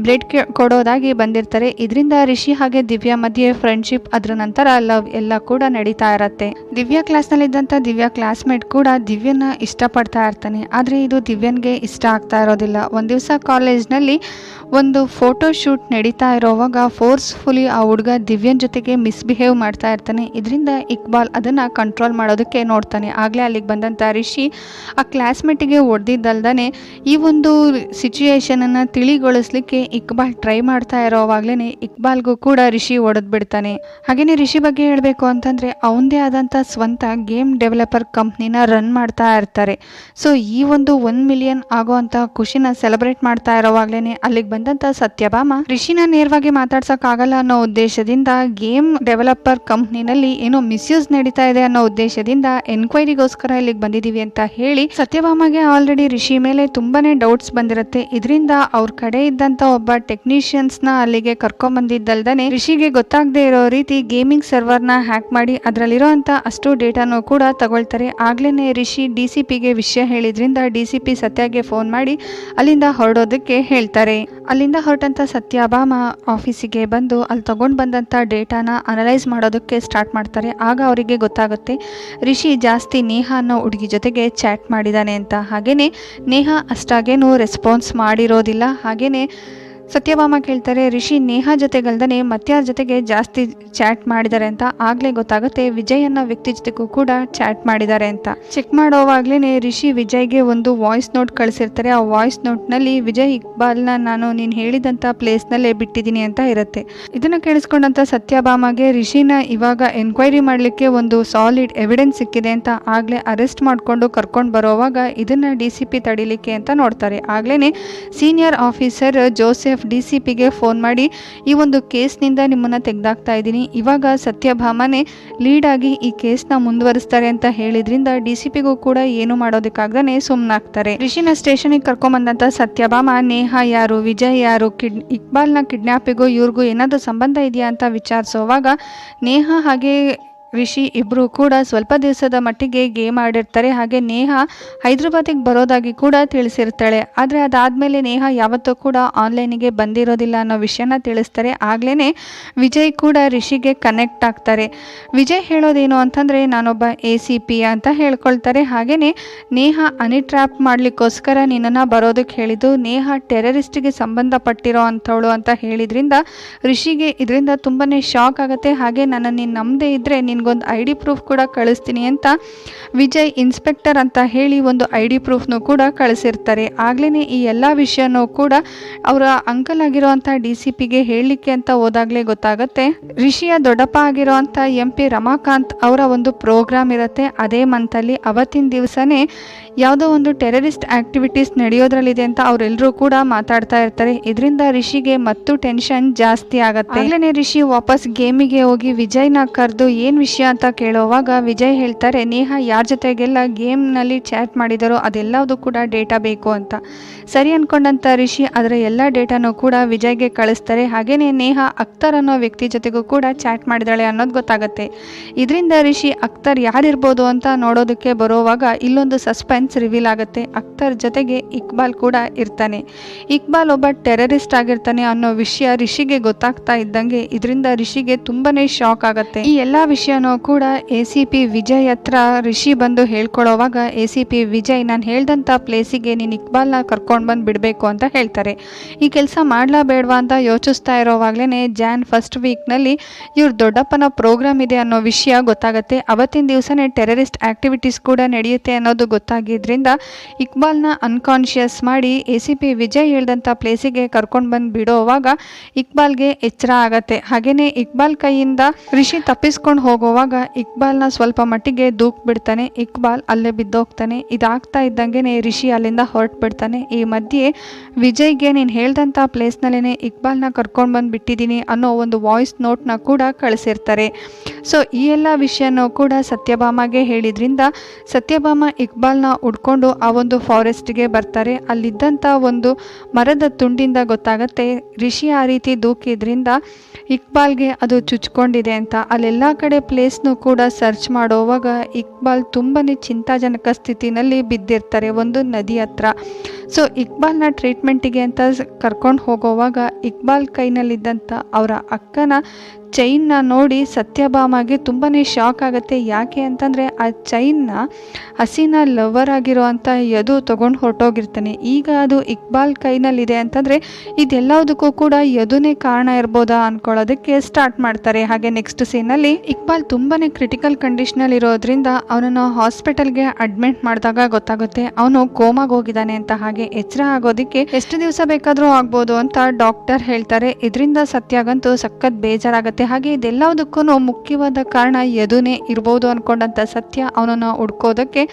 ಬ್ಲಡ್ ಕೊಡೋದಾಗಿ ಬಂದಿರ್ತಾರೆ. ಇದರಿಂದ ರಿಷಿ ಹಾಗೆ ದಿವ್ಯಾ ಮಧ್ಯೆ ಫ್ರೆಂಡ್ಶಿಪ್ ಅದ್ರ ನಂತರ ಲವ್ ಎಲ್ಲ ಕೂಡ ನಡೀತಾ ಇರತ್ತೆ. ದಿವ್ಯಾ ಕ್ಲಾಸ್ ನಲ್ಲಿದ್ದಂತ ದಿವ್ಯಾ ಕ್ಲಾಸ್ಮೇಟ್ ಕೂಡ ದಿವ್ಯನ ಇಷ್ಟಪಡ್ತಾ ಇರ್ತಾನೆ. ಆದರೆ ಇದು ದಿವ್ಯನ್ಗೆ ಇಷ್ಟ ಆಗ್ತಾ ಇರೋದಿಲ್ಲ. ಒಂದು ದಿವಸ ಕಾಲೇಜ್ನಲ್ಲಿ ಒಂದು ಫೋಟೋ ಶೂಟ್ ನಡೀತಾ ಇರೋವಾಗ ಫೋರ್ಸ್ಫುಲಿ ಆ ಹುಡುಗ ದಿವ್ಯನ್ ಜೊತೆಗೆ ಮಿಸ್ಬಿಹೇವ್ ಮಾಡ್ತಾ ಇರ್ತಾನೆ. ಇದರಿಂದ ಇಕ್ಬಾಲ್ ಅದನ್ನು ಕಂಟ್ರೋಲ್ ಮಾಡೋದಕ್ಕೆ ನೋಡ್ತಾನೆ. ಆಗಲೇ ಅಲ್ಲಿಗೆ ಬಂದಂಥ ರಿಷಿ ಆ ಕ್ಲಾಸ್ಮೇಟಿಗೆ ಹೊಡೆದಿದ್ದಲ್ದೇ ಈ ಒಂದು ಸಿಚುಯೇಷನನ್ನು ತಿಳಿಗೊಳಿಸ್ಲಿಕ್ಕೆ ಇಕ್ಬಾಲ್ ಟ್ರೈ ಮಾಡ್ತಾ ಇರೋವಾಗ್ಲೇ ಇಕ್ಬಾಲ್ಗೂ ಕೂಡ ರಿಷಿ ಬಿಡ್ತಾನೆ. ಹಾಗೆಯೇ ರಿಷಿ ಬಗ್ಗೆ ಹೇಳಬೇಕು ಅಂತಂದರೆ ಅವನದೇ ಆದಂಥ ಸ್ವಂತ ಗೇಮ್ ಡೆವಲಪರ್ ಕಂಪ್ನಿನ ರನ್ ಮಾಡ್ತಾ ಇರ್ತಾರೆ. ಸೊ ಈ ಒಂದು ಒನ್ ಮಿಲಿಯನ್ ಆಗೋ ಅಂತ ಖುಷಿನ ಸೆಲೆಬ್ರೇಟ್ ಮಾಡ್ತಾ ಇರೋವಾಗ್ಲೇ ಅಲ್ಲಿಗೆ ಬಂದಂಥ ಸತ್ಯಭಾಮ ರಿಷಿನ ನೇರವಾಗಿ ಮಾತಾಡ್ಸೋಕ್ಕಾಗಲ್ಲ ಅನ್ನೋ ಉದ್ದೇಶದಿಂದ ಗೇಮ್ ಡೆವಲಪರ್ ಕಂಪ್ನಿನಲ್ಲಿ ಏನೋ ಮಿಸ್ಯೂಸ್ ನಡೀತಾ ಇದೆ ಅನ್ನೋ ಉದ್ದೇಶದಿಂದ ಎನ್ಕ್ವೈರಿಗೋಸ್ಕರ ಇಲ್ಲಿಗೆ ಬಂದಿದ್ದೀವಿ ಅಂತ ಹೇಳಿ ಸತ್ಯಭಾಮಗೆ ಆಲ್ರೆಡಿ ರಿಷಿ ಮೇಲೆ ತುಂಬಾನೇ ಡೌಟ್ಸ್ ಬಂದಿರುತ್ತೆ. ಇದರಿಂದ ಅವ್ರ ಕಡೆ ಇದ್ದಂತ ಒಬ್ಬ ಟೆಕ್ನಿಷಿಯನ್ಸ್ನ ಅಲ್ಲಿಗೆ ಕರ್ಕೊಂಬಂದಿದ್ದಲ್ದೇ ರಿಷಿಗೆ ಗೊತ್ತಾಗದೇ ಇರೋ ರೀತಿ ಗೇಮಿಂಗ್ ಸರ್ವರ್ನ ಹ್ಯಾಕ್ ಮಾಡಿ ಅದರಲ್ಲಿರೋಂಥ ಅಷ್ಟು ಡೇಟಾನು ಕೂಡ ತಗೊಳ್ತಾರೆ. ಆಗ್ಲೇ ರಿಷಿ ಡಿ ಸಿ ಪಿಗೆ ವಿಷಯ ಹೇಳಿದ್ರಿಂದ ಡಿ ಸಿ ಪಿ ಸತ್ಯಗೆ ಫೋನ್ ಮಾಡಿ ಅಲ್ಲಿಂದ ಹೊರಡೋದಕ್ಕೆ ಹೇಳ್ತಾರೆ. ಅಲ್ಲಿಂದ ಹೊರಟಂತ ಸತ್ಯಭಾಮ ಆಫೀಸಿಗೆ ಬಂದು ಅಲ್ಲಿ ತಗೊಂಡು ಬಂದಂಥ ಡೇಟಾನ ಅನಲೈಸ್ ಮಾಡೋದಕ್ಕೆ ಸ್ಟಾರ್ಟ್ ಮಾಡ್ತಾರೆ. ಆಗ ಅವರಿಗೆ ಗೊತ್ತಾಗುತ್ತೆ, ರಿಷಿ ಜಾಸ್ತಿ ನೇಹ ಅನ್ನೋ ಹುಡುಗಿ ಜೊತೆಗೆ ಚಾಟ್ ಮಾಡಿದ್ದಾನೆ ಅಂತ. ಹಾಗೆಯೇ ನೇಹ ಅಷ್ಟಾಗೇನು ರೆಸ್ಪಾನ್ಸ್ ಮಾಡಿರೋದಿಲ್ಲ. ಹಾಗೆಯೇ ಸತ್ಯಭಾಮ ಕೇಳ್ತಾರೆ, ರಿಷಿ ನೇಹಾ ಜೊತೆಗಲ್ದನೆ ಮತ್ಯಾರ ಜೊತೆಗೆ ಜಾಸ್ತಿ ಚಾಟ್ ಮಾಡಿದ್ದಾರೆ ಅಂತ ಆಗ್ಲೇ ಗೊತ್ತಾಗುತ್ತೆ ವಿಜಯ್ ಅನ್ನೋ ವ್ಯಕ್ತಿ ಜೊತೆಗೂ ಕೂಡ ಚಾಟ್ ಮಾಡಿದ್ದಾರೆ ಅಂತ. ಚೆಕ್ ಮಾಡೋವಾಗ್ಲೇ ರಿಷಿ ವಿಜಯ್ಗೆ ಒಂದು ವಾಯ್ಸ್ ನೋಟ್ ಕಳಿಸಿರ್ತಾರೆ. ಆ ವಾಯ್ಸ್ ನೋಟ್ನಲ್ಲಿ ವಿಜಯ್, ಇಕ್ಬಾಲ್ನ ನಾನು ನೀನು ಹೇಳಿದಂಥ ಪ್ಲೇಸ್ನಲ್ಲೇ ಬಿಟ್ಟಿದ್ದೀನಿ ಅಂತ ಇರುತ್ತೆ. ಇದನ್ನು ಕೇಳಿಸ್ಕೊಂಡಂಥ ಸತ್ಯಭಾಮಗೆ, ರಿಷಿನ ಇವಾಗ ಎನ್ಕ್ವೈರಿ ಮಾಡಲಿಕ್ಕೆ ಒಂದು ಸಾಲಿಡ್ ಎವಿಡೆನ್ಸ್ ಸಿಕ್ಕಿದೆ ಅಂತ ಆಗ್ಲೇ ಅರೆಸ್ಟ್ ಮಾಡಿಕೊಂಡು ಕರ್ಕೊಂಡು ಬರೋವಾಗ ಇದನ್ನ ಡಿ ಸಿ ಪಿ ತಡಿಲಿಕ್ಕೆ ಅಂತ ನೋಡ್ತಾರೆ. ಆಗಲೇ senior officer Joseph D C ಪಿಗೆ ಫೋನ್ ಮಾಡಿ, ಈ ಒಂದು ಕೇಸ್ನಿಂದ ನಿಮ್ಮನ್ನು ತೆಗೆದಾಕ್ತಾ ಇದ್ದೀನಿ. ಇವಾಗ ಸತ್ಯಭಾಮನೆ ಲೀಡ್ ಆಗಿ ಈ ಕೇಸ್ನ ಮುಂದುವರಿಸ್ತಾರೆ ಅಂತ ಹೇಳಿದ್ರಿಂದ ಡಿ ಸಿ ಪಿಗೂ ಕೂಡ ಏನು ಮಾಡೋದಕ್ಕಾಗ್ದೇ ಸುಮ್ಮನಾಗ್ತಾರೆ ರಿಷಿನ ಸ್ಟೇಷನಿಗೆ ಕರ್ಕೊಂಬಂದಂತ ಸತ್ಯಭಾಮ, ನೇಹ ಯಾರು, ವಿಜಯ್ ಯಾರು, ಕಿಡ್, ಇಕ್ಬಾಲ್ನ ಕಿಡ್ನಾಪಿಗೂ ಇವ್ರಿಗೂ ಏನಾದರೂ ಸಂಬಂಧ ಇದೆಯಾ ಅಂತ ವಿಚಾರಿಸುವಾಗ, ನೇಹ ಹಾಗೆ ರಿಷಿ ಇಬ್ಬರು ಕೂಡ ಸ್ವಲ್ಪ ದಿವಸದ ಮಟ್ಟಿಗೆ ಗೇಮ್ ಆಡಿರ್ತಾರೆ. ಹಾಗೆ ನೇಹ ಹೈದ್ರಾಬಾದಿಗೆ ಬರೋದಾಗಿ ಕೂಡ ತಿಳಿಸಿರ್ತಾಳೆ. ಆದರೆ ಅದಾದಮೇಲೆ ನೇಹ ಯಾವತ್ತೂ ಕೂಡ ಆನ್ಲೈನಿಗೆ ಬಂದಿರೋದಿಲ್ಲ ಅನ್ನೋ ವಿಷಯನ ತಿಳಿಸ್ತಾರೆ. ಆಗ್ಲೇ ವಿಜಯ್ ಕೂಡ ರಿಷಿಗೆ ಕನೆಕ್ಟ್ ಆಗ್ತಾರೆ. ವಿಜಯ್ ಹೇಳೋದೇನು ಅಂತಂದರೆ, ನಾನೊಬ್ಬ ಎ ಸಿ ಪಿ ಅಂತ ಹೇಳ್ಕೊಳ್ತಾರೆ. ಹಾಗೆಯೇ ನೇಹ ಅನಿ ಟ್ರ್ಯಾಪ್ ಮಾಡಲಿಕ್ಕೋಸ್ಕರ ನಿನ್ನನ್ನು ಬರೋದಕ್ಕೆ ಹೇಳಿದ್ದು, ನೇಹ ಟೆರರಿಸ್ಟ್ಗೆ ಸಂಬಂಧಪಟ್ಟಿರೋ ಅಂಥವಳು ಅಂತ ಹೇಳಿದ್ರಿಂದ ರಿಷಿಗೆ ಇದರಿಂದ ತುಂಬಾ ಶಾಕ್ ಆಗುತ್ತೆ. ಹಾಗೆ ನನ್ನ ನೀನು ನಂಬದೇ ಇದ್ದರೆ ನಿನಗೊಂದು ಐ ಡಿ ಪ್ರೂಫ್ ಕೂಡ ಕಳಿಸ್ತೀನಿ ಅಂತ ವಿಜಯ್ ಇನ್ಸ್ಪೆಕ್ಟರ್ ಅಂತ ಹೇಳಿ ಒಂದು ಐ ಡಿ ಪ್ರೂಫ್ನು ಕೂಡ ಕಳಿಸಿರ್ತಾರೆ. ಆಗ್ಲೇ ಈ ಎಲ್ಲ ವಿಷಯನೂ ಕೂಡ ಅವರ ಅಂಕಲ್ ಆಗಿರುವಂಥ ಡಿ ಸಿ ಪಿಗೆ ಹೇಳಲಿಕ್ಕೆ ಅಂತ ಹೋದಾಗಲೇ ಗೊತ್ತಾಗುತ್ತೆ. ರಿಷಿಯ ದೊಡ್ಡಪ್ಪ ಆಗಿರುವಂಥ ಎಂ ಪಿ ರಮಾಕಾಂತ್ ಅವರ ಒಂದು ಪ್ರೋಗ್ರಾಮ್ ಇರುತ್ತೆ. ಅದೇ ಮಂತಲ್ಲಿ ಅವತ್ತಿನ ದಿವಸನೇ ಯಾವುದೋ ಒಂದು ಟೆರರಿಸ್ಟ್ ಆಕ್ಟಿವಿಟೀಸ್ ನಡೆಯೋದ್ರಲ್ಲಿದೆ ಅಂತ ಅವರೆಲ್ಲರೂ ಕೂಡ ಮಾತಾಡ್ತಾ ಇರ್ತಾರೆ. ಇದರಿಂದ ರಿಷಿಗೆ ಮತ್ತು ಟೆನ್ಷನ್ ಜಾಸ್ತಿ ಆಗುತ್ತೆ. ಆಗ್ಲೇ ರಿಷಿ ವಾಪಸ್ ಗೇಮಿಗೆ ಹೋಗಿ ವಿಜಯ್ನ ಕರೆದು ಏನು ವಿಷಯ ಅಂತ ಕೇಳೋವಾಗ ವಿಜಯ್ ಹೇಳ್ತಾರೆ, ನೇಹ, ಯಾರ ಜೊತೆಗೆಲ್ಲ ಗೇಮ್ನಲ್ಲಿ ಚಾಟ್ ಮಾಡಿದಾರೋ ಅದೆಲ್ಲದೂ ಕೂಡ ಡೇಟಾ ಬೇಕು ಅಂತ. ಸರಿ ಅಂದ್ಕೊಂಡಂಥ ರಿಷಿ ಅದರ ಎಲ್ಲ ಡೇಟಾನೂ ಕೂಡ ವಿಜಯ್ಗೆ ಕಳಿಸ್ತಾರೆ. ಹಾಗೆಯೇ ನೇಹ ಅಖ್ತರ್ ಅನ್ನೋ ವ್ಯಕ್ತಿ ಜೊತೆಗೂ ಕೂಡ ಚಾಟ್ ಮಾಡಿದಾಳೆ ಅನ್ನೋದು ಗೊತ್ತಾಗುತ್ತೆ. ಇದರಿಂದ ರಿಷಿ, ಅಖ್ತರ್ ಯಾರಿರ್ಬೋದು ಅಂತ ನೋಡೋದಕ್ಕೆ ಬರೋವಾಗ ಇಲ್ಲೊಂದು ಸಸ್ಪೆನ್ಸ್ ರಿವೀಲ್ ಆಗುತ್ತೆ. ಅಖ್ತರ್ ಜೊತೆಗೆ ಇಕ್ಬಾಲ್ ಕೂಡ ಇರ್ತಾನೆ. ಇಕ್ಬಾಲ್ ಒಬ್ಬ ಟೆರರಿಸ್ಟ್ ಆಗಿರ್ತಾನೆ ಅನ್ನೋ ವಿಷಯ ರಿಷಿಗೆ ಗೊತ್ತಾಗ್ತಾ ಇದ್ದಂಗೆ ಇದರಿಂದ ರಿಷಿಗೆ ತುಂಬಾ ಶಾಕ್ ಆಗುತ್ತೆ. ಈ ಎಲ್ಲ ವಿಷಯನೂ ಕೂಡ ಎ ಸಿ ಪಿ ವಿಜಯ್ ಹತ್ರ ರಿಷಿ ಬಂದು ಹೇಳ್ಕೊಳ್ಳೋವಾಗ ಎ ಸಿ ಪಿ ವಿಜಯ್ ನಾನು ಹೇಳ್ದಂಥ ಪ್ಲೇಸಿಗೆ ನೀನು ಇಕ್ಬಾಲ್ನ ಕರ್ಕೊಂಡು ಬಂದು ಬಿಡಬೇಕು ಅಂತ ಹೇಳ್ತಾರೆ. ಈ ಕೆಲಸ ಮಾಡ್ಲಾ ಬೇಡವಾ ಅಂತ ಯೋಚಿಸ್ತಾ ಇರೋವಾಗಲೇ ಜಾನ್ ಫಸ್ಟ್ ವೀಕ್ನಲ್ಲಿ ಇವ್ರ ದೊಡ್ಡಪ್ಪನ ಪ್ರೋಗ್ರಾಮ್ ಇದೆ ಅನ್ನೋ ವಿಷಯ ಗೊತ್ತಾಗುತ್ತೆ. ಅವತ್ತಿನ ದಿವಸನೇ ಟೆರರಿಸ್ಟ್ ಆ್ಯಕ್ಟಿವಿಟೀಸ್ ಕೂಡ ನಡೆಯುತ್ತೆ ಅನ್ನೋದು ಗೊತ್ತಾಗಿದ್ದರಿಂದ ಇಕ್ಬಾಲ್ನ ಅನ್ಕಾನ್ಷಿಯಸ್ ಮಾಡಿ ಎ ಸಿ ಪಿ ವಿಜಯ್ ಹೇಳ್ದಂಥ ಪ್ಲೇಸಿಗೆ ಕರ್ಕೊಂಡು ಬಂದು ಬಿಡೋವಾಗ ಇಕ್ಬಾಲ್ಗೆ ಎಚ್ಚರ ಆಗತ್ತೆ. ಹಾಗೆಯೇ ಇಕ್ಬಾಲ್ ಕೈಯಿಂದ ರಿಷಿ ತಪ್ಪಿಸ್ಕೊಂಡು ಹೋಗೋವಾಗ ಇಕ್ಬಾಲ್ನ ಸ್ವಲ್ಪ ಮಟ್ಟಿಗೆ ದೂಕ್ ಬಿಡ್ತಾನೆ. ಇಕ್ಬಾಲ್ ಅಲ್ಲೇ ಬಿದ್ದೋಗ್ತಾನೆ. ಇದಾಗ್ತಾ ಇದ್ದಂಗೆ ರಿಷಿ ಅಲ್ಲಿಂದ ಹೊರಟು ಬಿಡ್ತಾನೆ. ಈ ಮಧ್ಯೆ ವಿಜಯ್ಗೆ ನೀನು ಹೇಳ್ದಂಥ ಪ್ಲೇಸ್ನಲ್ಲೇ ಇಕ್ಬಾಲ್ನ ಕರ್ಕೊಂಡು ಬಂದು ಬಿಟ್ಟಿದ್ದೀನಿ ಅನ್ನೋ ಒಂದು ವಾಯ್ಸ್ ನೋಟ್ನ ಕೂಡ ಕಳಿಸಿರ್ತಾರೆ. ಸೊ, ಈ ಎಲ್ಲ ವಿಷಯನೂ ಕೂಡ ಸತ್ಯಭಾಮಗೆ ಹೇಳಿದ್ರಿಂದ ಸತ್ಯಭಾಮ ಇಕ್ಬಾಲ್ನ ಉಡ್ಕೊಂಡು ಆ ಒಂದು ಫಾರೆಸ್ಟ್ಗೆ ಬರ್ತಾರೆ. ಅಲ್ಲಿದ್ದಂಥ ಒಂದು ಮರದ ತುಂಡಿಂದ ಗೊತ್ತಾಗತ್ತೆ ರಿಷಿ ಆ ರೀತಿ ದೂಕಿದ್ರಿಂದ ಇಕ್ಬಾಲ್ಗೆ ಅದು ಚುಚ್ಕೊಂಡಿದೆ ಅಂತ. ಅಲ್ಲೆಲ್ಲ ಕಡೆ ಪ್ಲೇಸ್ನು ಕೂಡ ಸರ್ಚ್ ಮಾಡೋವಾಗ ಇಕ್ಬಾಲ್ ತುಂಬಾ ಚಿಂತಾಜನಕ ಸ್ಥಿತಿನಲ್ಲಿ ಬಿದ್ದಿರ್ತಾರೆ ಒಂದು ನದಿ ಹತ್ರ. ಸೊ ಇಕ್ಬಾಲ್ನ ಟ್ರೀಟ್ಮೆಂಟಿಗೆ ಅಂತ ಕರ್ಕೊಂಡು ಹೋಗೋವಾಗ ಇಕ್ಬಾಲ್ ಕೈನಲ್ಲಿದ್ದಂಥ ಅವರ ಅಕ್ಕನ ಚೈನ್ನ ನೋಡಿ ಸತ್ಯಭಾಮಗೆ ತುಂಬಾ ಶಾಕ್ ಆಗುತ್ತೆ. ಯಾಕೆ ಅಂತಂದರೆ ಆ ಚೈನ್ನ ಹಸಿನ ಲವರ್ ಆಗಿರೋವಂಥ ಯದು ತೊಗೊಂಡು ಹೊರಟೋಗಿರ್ತಾನೆ. ಈಗ ಅದು ಇಕ್ಬಾಲ್ ಕೈನಲ್ಲಿದೆ ಅಂತಂದರೆ ಇದೆಲ್ಲದಕ್ಕೂ ಕೂಡ ಯದುನೇ ಕಾರಣ ಇರ್ಬೋದಾ ಅಂದ್ಕೊಳ್ಳೋದಕ್ಕೆ ಸ್ಟಾರ್ಟ್ ಮಾಡ್ತಾರೆ. ಹಾಗೆ ನೆಕ್ಸ್ಟ್ ಸೀನಲ್ಲಿ ಇಕ್ಬಾಲ್ ತುಂಬಾ ಕ್ರಿಟಿಕಲ್ ಕಂಡೀಷನಲ್ಲಿ ಇರೋದ್ರಿಂದ ಅವನನ್ನು ಹಾಸ್ಪಿಟಲ್ಗೆ ಅಡ್ಮಿಟ್ ಮಾಡಿದಾಗ ಗೊತ್ತಾಗುತ್ತೆ. ಅವನು ಕೋಮಾಗೋಗಿದ್ದಾನೆ ಅಂತ ಹಾಗೆ ಎಚ್ಚರ ಆಗೋದಕ್ಕೆ ಎಷ್ಟು ದಿವಸ ಬೇಕಾದರೂ ಆಗ್ಬೋದು ಅಂತ ಡಾಕ್ಟರ್ ಹೇಳ್ತಾರೆ. ಇದರಿಂದ ಸತ್ಯಾಗಂತೂ ಸಖತ್ ಬೇಜಾರಾಗುತ್ತೆ. ಹಾಗೆ ಇದೆಲ್ಲದಕ್ಕೂ ಮುಖ್ಯವಾದ ಕಾರಣ ಯದುನೇ ಇರ್ಬೋದು ಅನ್ಕೊಂಡಂತ ಸತ್ಯ ಅವನನ್ನು ಹುಡ್ಕೋದಕ್ಕೆ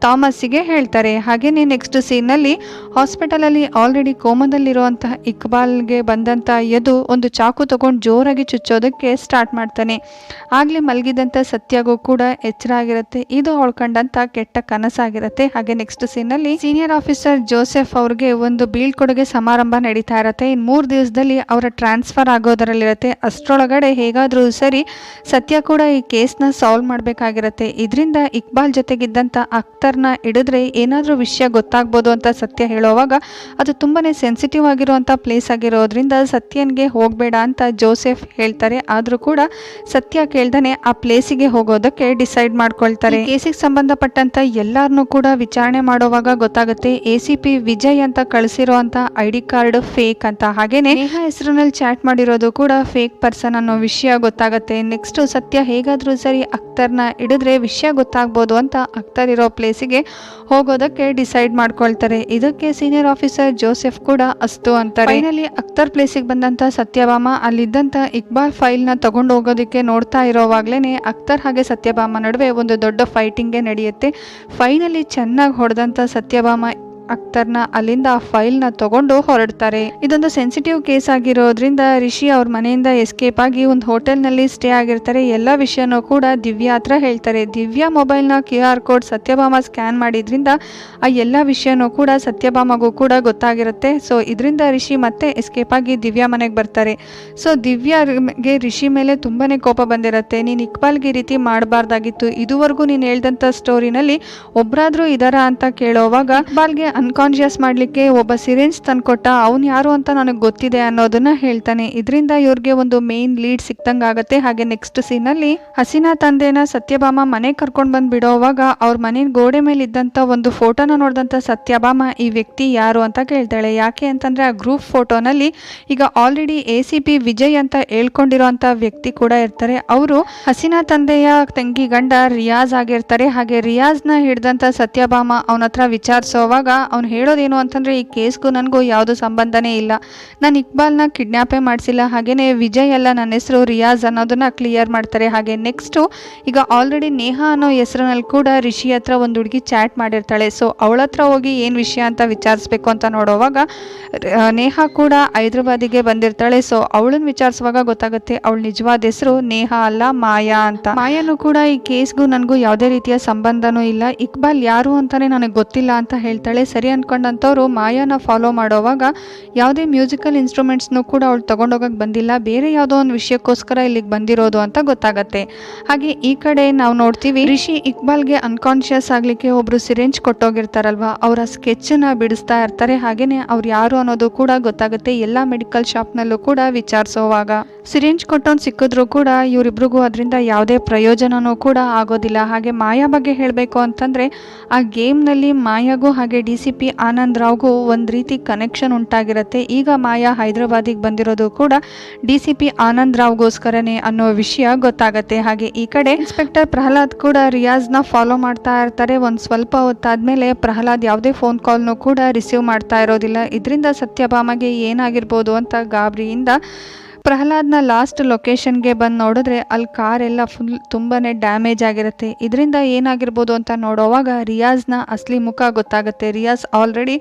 ಥಾಮಸ್ಸಿಗೆ ಹೇಳ್ತಾರೆ. ಹಾಗೇನೆ ನೆಕ್ಸ್ಟ್ ಸೀನಲ್ಲಿ ಹಾಸ್ಪಿಟಲಲ್ಲಿ ಆಲ್ರೆಡಿ ಕೋಮದಲ್ಲಿರುವಂತಹ ಇಕ್ಬಾಲ್ಗೆ ಬಂದಂಥ ಯದು ಒಂದು ಚಾಕು ತಗೊಂಡು ಜೋರಾಗಿ ಚುಚ್ಚೋದಕ್ಕೆ ಸ್ಟಾರ್ಟ್ ಮಾಡ್ತಾನೆ. ಆಗಲೇ ಮಲಗಿದಂಥ ಸತ್ಯಗೂ ಕೂಡ ಎಚ್ಚರ ಆಗಿರುತ್ತೆ. ಇದು ಅವಳ್ಕೊಂಡಂಥ ಕೆಟ್ಟ ಕನಸಾಗಿರುತ್ತೆ. ಹಾಗೆ ನೆಕ್ಸ್ಟ್ ಸೀನಲ್ಲಿ ಸೀನಿಯರ್ ಆಫೀಸರ್ ಜೋಸೆಫ್ ಅವ್ರಿಗೆ ಒಂದು ಬೀಳ್ಕೊಡುಗೆ ಸಮಾರಂಭ ನಡೀತಾ ಇರುತ್ತೆ. ಇನ್ನು ಮೂರು ದಿವಸದಲ್ಲಿ ಅವರ ಟ್ರಾನ್ಸ್ಫರ್ ಆಗೋದರಲ್ಲಿರುತ್ತೆ. ಅಷ್ಟರೊಳಗಡೆ ಹೇಗಾದರೂ ಸರಿ ಸತ್ಯ ಕೂಡ ಈ ಕೇಸ್ನ ಸಾಲ್ವ್ ಮಾಡಬೇಕಾಗಿರುತ್ತೆ. ಇದರಿಂದ ಇಕ್ಬಾಲ್ ಜೊತೆಗಿದ್ದಂಥ ಅಖ್ತರ್ನ ಹಿಡಿದ್ರೆ ಏನಾದರೂ ವಿಷಯ ಗೊತ್ತಾಗ್ಬೋದು ಅಂತ ಸತ್ಯ ಹೇಳೋವಾಗ ಅದು ತುಂಬಾ ಸೆನ್ಸಿಟಿವ್ ಆಗಿರುವಂಥ ಪ್ಲೇಸ್ ಆಗಿರೋದ್ರಿಂದ ಸತ್ಯನ್ಗೆ ಹೋಗಬೇಡ ಅಂತ ಜೋಸೆಫ್ ಹೇಳ್ತಾರೆ. ಆದರೂ ಕೂಡ ಸತ್ಯ ಕೇಳ್ದಾನೆ ಆ ಪ್ಲೇಸಿಗೆ ಹೋಗೋದಕ್ಕೆ ಡಿಸೈಡ್ ಮಾಡ್ಕೊಳ್ತಾರೆ. ಕೇಸಿಗೆ ಸಂಬಂಧಪಟ್ಟಂತ ಎಲ್ಲರನ್ನೂ ಕೂಡ ವಿಚಾರಣೆ ಮಾಡೋವಾಗ ಗೊತ್ತಾಗುತ್ತೆ. ಎ ಸಿ ಪಿ ವಿಜಯ್ ಅಂತ ಕಳಿಸಿರೋ ಅಂತ ಐ ಡಿ ಕಾರ್ಡ್ ಫೇಕ್ ಅಂತ. ಹಾಗೇನೆ ನೇಹಾ ಹೆಸರಿನಲ್ಲಿ ಚಾಟ್ ಮಾಡಿರೋದು ಕೂಡ ಫೇಕ್ ಪರ್ಸನ್ ಅನ್ನೋ ವಿಷಯ ಗೊತ್ತಾಗುತ್ತೆ. ನೆಕ್ಸ್ಟ್ ಸತ್ಯ ಹೇಗಾದ್ರೂ ಸರಿ ಅಕ್ತರ್ನ ಹಿಡಿದ್ರೆ ವಿಷಯ ಗೊತ್ತಾಗ್ಬೋದು ಅಂತ ಅಖ್ತರ್ ಇರೋ ಪ್ಲೇಸಿಗೆ ಹೋಗೋದಕ್ಕೆ ಡಿಸೈಡ್ ಮಾಡ್ಕೊಳ್ತಾರೆ. ಇದಕ್ಕೆ ಸೀನಿಯರ್ ಆಫೀಸರ್ ಜೋಸೆಫ್ ಕೂಡ ಅಸ್ತು ಅಂತಾರೆ. ಫೈನಲಿ ಅಖ್ತರ್ ಪ್ಲೇಸಿಗೆ ಬಂದಂತ ಸತ್ಯಭಾಮ ಅಲ್ಲಿದ್ದಂತ ಇಕ್ಬಾಲ್ ಫೈಲ್ನ ತಗೊಂಡು ಹೋಗೋದಕ್ಕೆ ನೋಡ್ತಾ ಇರೋವಾಗ್ಲೇನೆ ಅಕ್ತರ್ ಹಾಗೆ ಸತ್ಯಭಾಮ ನಡುವೆ ಒಂದು ದೊಡ್ಡ ಫೈಟಿಂಗೇ ನಡೆಯುತ್ತೆ. ಫೈನಲಿ ಚೆನ್ನಾಗಿ ಹೊಡೆದಂತ ಸತ್ಯಭಾಮ ಅಖ್ತರ್ನ ಅಲ್ಲಿಂದ ಆ ಫೈಲ್ನ ತಗೊಂಡು ಹೊರಡ್ತಾರೆ. ಇದೊಂದು ಸೆನ್ಸಿಟಿವ್ ಕೇಸ್ ಆಗಿರೋದ್ರಿಂದ ರಿಷಿ ಅವ್ರ ಮನೆಯಿಂದ ಎಸ್ಕೇಪ್ ಆಗಿ ಒಂದು ಹೋಟೆಲ್ನಲ್ಲಿ ಸ್ಟೇ ಆಗಿರ್ತಾರೆ. ಎಲ್ಲ ವಿಷಯನೂ ಕೂಡ ದಿವ್ಯಾ ಹತ್ರ ಹೇಳ್ತಾರೆ. ದಿವ್ಯಾ ಮೊಬೈಲ್ನ Q R code Satyabhama scan ಮಾಡಿದ್ರಿಂದ ಆ ಎಲ್ಲ ವಿಷಯನೂ ಕೂಡ ಸತ್ಯಭಾಮಗೂ ಕೂಡ ಗೊತ್ತಾಗಿರುತ್ತೆ. ಸೊ ಇದರಿಂದ ರಿಷಿ ಮತ್ತೆ ಎಸ್ಕೇಪ್ ಆಗಿ ದಿವ್ಯಾ ಮನೆಗೆ ಬರ್ತಾರೆ. ಸೊ ದಿವ್ಯಾಗೆ ರಿಷಿ ಮೇಲೆ ತುಂಬಾನೇ ಕೋಪ ಬಂದಿರುತ್ತೆ. ನೀನು ಇಕ್ಬಾಲ್ಗೆ ಈ ರೀತಿ ಮಾಡಬಾರ್ದಾಗಿತ್ತು. ಇದುವರೆಗೂ ನೀನು ಹೇಳ್ದಂಥ ಸ್ಟೋರಿನಲ್ಲಿ ಒಬ್ರಾದ್ರೂ ಇದಾರ ಅಂತ ಕೇಳೋವಾಗ ಇಕ್ಬಾಲ್ಗೆ ಅನ್ಕಾನ್ಶಿಯಸ್ ಮಾಡಲಿಕ್ಕೆ ಒಬ್ಬ ಸಿರೆಂಜ್ ತಂದುಕೊಟ್ಟ, ಅವ್ನು ಯಾರು ಅಂತ ನನಗೆ ಗೊತ್ತಿದೆ ಅನ್ನೋದನ್ನ ಹೇಳ್ತಾನೆ. ಇದರಿಂದ ಇವ್ರಿಗೆ ಒಂದು ಮೇನ್ ಲೀಡ್ ಸಿಕ್ತಂಗೆ ಆಗುತ್ತೆ. ಹಾಗೆ ನೆಕ್ಸ್ಟ್ ಸೀನಲ್ಲಿ ಹಸೀನಾ ತಂದೆನ ಸತ್ಯಭಾಮ ಮನೆ ಕರ್ಕೊಂಡು ಬಂದು ಬಿಡೋವಾಗ ಅವ್ರ ಮನೆ ಗೋಡೆ ಮೇಲೆ ಇದ್ದಂಥ ಒಂದು ಫೋಟೋನ ನೋಡಿದಂಥ ಸತ್ಯಭಾಮ, ಈ ವ್ಯಕ್ತಿ ಯಾರು ಅಂತ ಕೇಳ್ತಾಳೆ. ಯಾಕೆ ಅಂತಂದ್ರೆ ಆ ಗ್ರೂಪ್ ಫೋಟೋನಲ್ಲಿ ಈಗ already A C P Vijay ಅಂತ ಹೇಳ್ಕೊಂಡಿರೋಂಥ ವ್ಯಕ್ತಿ ಕೂಡ ಇರ್ತಾರೆ. ಅವರು ಹಸೀನಾ ತಂದೆಯ ತಂಗಿ ಗಂಡ ರಿಯಾಜ್ ಆಗಿರ್ತಾರೆ. ಹಾಗೆ ರಿಯಾಜ್ನ ಹಿಡ್ದಂಥ ಸತ್ಯಭಾಮ ಅವನ ಹತ್ರ ವಿಚಾರಿಸೋವಾಗ ಅವ್ನು ಹೇಳೋದೇನು ಅಂತಂದರೆ, ಈ ಕೇಸ್ಗೂ ನನಗೂ ಯಾವುದೂ ಸಂಬಂಧನೇ ಇಲ್ಲ. ನಾನು ಇಕ್ಬಾಲ್ನ ಕಿಡ್ನ್ಯಾಪೇ ಮಾಡಿಸಿಲ್ಲ ಹಾಗೆಯೇ ವಿಜಯ್ ಅಲ್ಲ ನನ್ನ ಹೆಸರು ರಿಯಾಜ್ ಅನ್ನೋದನ್ನು ಕ್ಲಿಯರ್ ಮಾಡ್ತಾರೆ. ಹಾಗೆ ನೆಕ್ಸ್ಟು ಈಗ ಆಲ್ರೆಡಿ ನೇಹಾ ಅನ್ನೋ ಹೆಸರಿನಲ್ಲಿ ಕೂಡ ರಿಷಿ ಹತ್ರ ಒಂದು ಹುಡುಗಿ ಚಾಟ್ ಮಾಡಿರ್ತಾಳೆ. ಸೊ ಅವಳ ಹತ್ರ ಹೋಗಿ ಏನು ವಿಷಯ ಅಂತ ವಿಚಾರಿಸ್ಬೇಕು ಅಂತ ನೋಡೋವಾಗ ನೇಹಾ ಕೂಡ ಹೈದ್ರಾಬಾದಿಗೆ ಬಂದಿರ್ತಾಳೆ. ಸೊ ಅವಳನ್ನ ವಿಚಾರಿಸುವಾಗ ಗೊತ್ತಾಗುತ್ತೆ, ಅವಳು ನಿಜವಾದ ಹೆಸರು ನೇಹಾ ಅಲ್ಲ ಮಾಯಾ ಅಂತ. ಮಾಯಾನು ಕೂಡ ಈ ಕೇಸ್ಗೂ ನನಗೂ ಯಾವುದೇ ರೀತಿಯ ಸಂಬಂಧನೂ ಇಲ್ಲ. ಇಕ್ಬಾಲ್ ಯಾರು ಅಂತಲೇ ನನಗೆ ಗೊತ್ತಿಲ್ಲ ಅಂತ ಹೇಳ್ತಾಳೆ. ಸರಿ ಅನ್ಕೊಂಡಂಥವ್ರು ಮಾಯಾನ ಫಾಲೋ ಮಾಡೋವಾಗ ಯಾವುದೇ ಮ್ಯೂಸಿಕಲ್ ಇನ್ಸ್ಟ್ರೂಮೆಂಟ್ಸ್ನೂ ಕೂಡ ಅವಳು ತಗೊಂಡೋಗಕ್ಕೆ ಬಂದಿಲ್ಲ. ಬೇರೆ ಯಾವುದೋ ಒಂದು ವಿಷಯಕ್ಕೋಸ್ಕರ ಇಲ್ಲಿಗೆ ಬಂದಿರೋದು ಅಂತ ಗೊತ್ತಾಗತ್ತೆ. ಹಾಗೆ ಈ ಕಡೆ ನಾವು ನೋಡ್ತೀವಿ, ರಿಷಿ ಇಕ್ಬಾಲ್ಗೆ ಅನ್ಕಾನ್ಷಿಯಸ್ ಆಗಲಿಕ್ಕೆ ಒಬ್ರು ಸಿರೆಂಜ್ ಕೊಟ್ಟೋಗಿರ್ತಾರಲ್ವ, ಅವರ ಸ್ಕೆಚ್ನ ಬಿಡಿಸ್ತಾ ಇರ್ತಾರೆ. ಹಾಗೇನೆ ಅವ್ರು ಯಾರು ಅನ್ನೋದು ಕೂಡ ಗೊತ್ತಾಗುತ್ತೆ ಎಲ್ಲ ಮೆಡಿಕಲ್ ಶಾಪ್ನಲ್ಲೂ ಕೂಡ ವಿಚಾರಿಸೋವಾಗ. ಸಿರಿಂಜ್ ಕೊಟ್ಟೊಂದು ಸಿಕ್ಕಿದ್ರು ಕೂಡ ಇವರಿಬ್ರಿಗೂ ಅದರಿಂದ ಯಾವುದೇ ಪ್ರಯೋಜನನೂ ಕೂಡ ಆಗೋದಿಲ್ಲ. ಹಾಗೆ ಮಾಯಾ ಬಗ್ಗೆ ಹೇಳಬೇಕು ಅಂತಂದರೆ ಆ ಗೇಮ್ನಲ್ಲಿ ಮಾಯಾಗೂ ಹಾಗೆ ಡಿ ಸಿ ಪಿ ಆನಂದ್ ರಾವ್ಗೂ ಒಂದು ರೀತಿ ಕನೆಕ್ಷನ್ ಉಂಟಾಗಿರುತ್ತೆ. ಈಗ ಮಾಯಾ ಹೈದರಾಬಾದಿಗೆ ಬಂದಿರೋದು ಕೂಡ ಡಿ ಸಿ ಪಿ ಆನಂದ್ ರಾವ್ಗೋಸ್ಕರನೇ ಅನ್ನೋ ವಿಷಯ ಗೊತ್ತಾಗತ್ತೆ. ಹಾಗೆ ಈ ಕಡೆ ಇನ್ಸ್ಪೆಕ್ಟರ್ ಪ್ರಹ್ಲಾದ್ ಕೂಡ ರಿಯಾಜ್ನ ಫಾಲೋ ಮಾಡ್ತಾ ಇರ್ತಾರೆ. ಒಂದು ಸ್ವಲ್ಪ ಹೊತ್ತಾದ್ಮೇಲೆ ಪ್ರಹ್ಲಾದ್ ಯಾವುದೇ ಫೋನ್ ಕಾಲ್ನು ಕೂಡ ರಿಸೀವ್ ಮಾಡ್ತಾ ಇರೋದಿಲ್ಲ. ಇದರಿಂದ ಸತ್ಯಭಾಮಗೆ ಏನಾಗಿರ್ಬೋದು ಅಂತ ಗಾಬರಿಯಿಂದ ಪ್ರಹ್ಲಾದ್ನ ಲಾಸ್ಟ್ ಲೊಕೇಶನ್ಗೆ ಬಂದು ನೋಡಿದ್ರೆ ಅಲ್ಲಿ ಕಾರ್ ಎಲ್ಲ ಫುಲ್ ತುಂಬಾ ಡ್ಯಾಮೇಜ್ ಆಗಿರುತ್ತೆ. ಇದರಿಂದ ಏನಾಗಿರ್ಬೋದು ಅಂತ ನೋಡೋವಾಗ ರಿಯಾಜ್ನ ಅಸಲಿ ಮುಖ ಗೊತ್ತಾಗುತ್ತೆ. ರಿಯಾಜ್ ಆಲ್ರೆಡಿ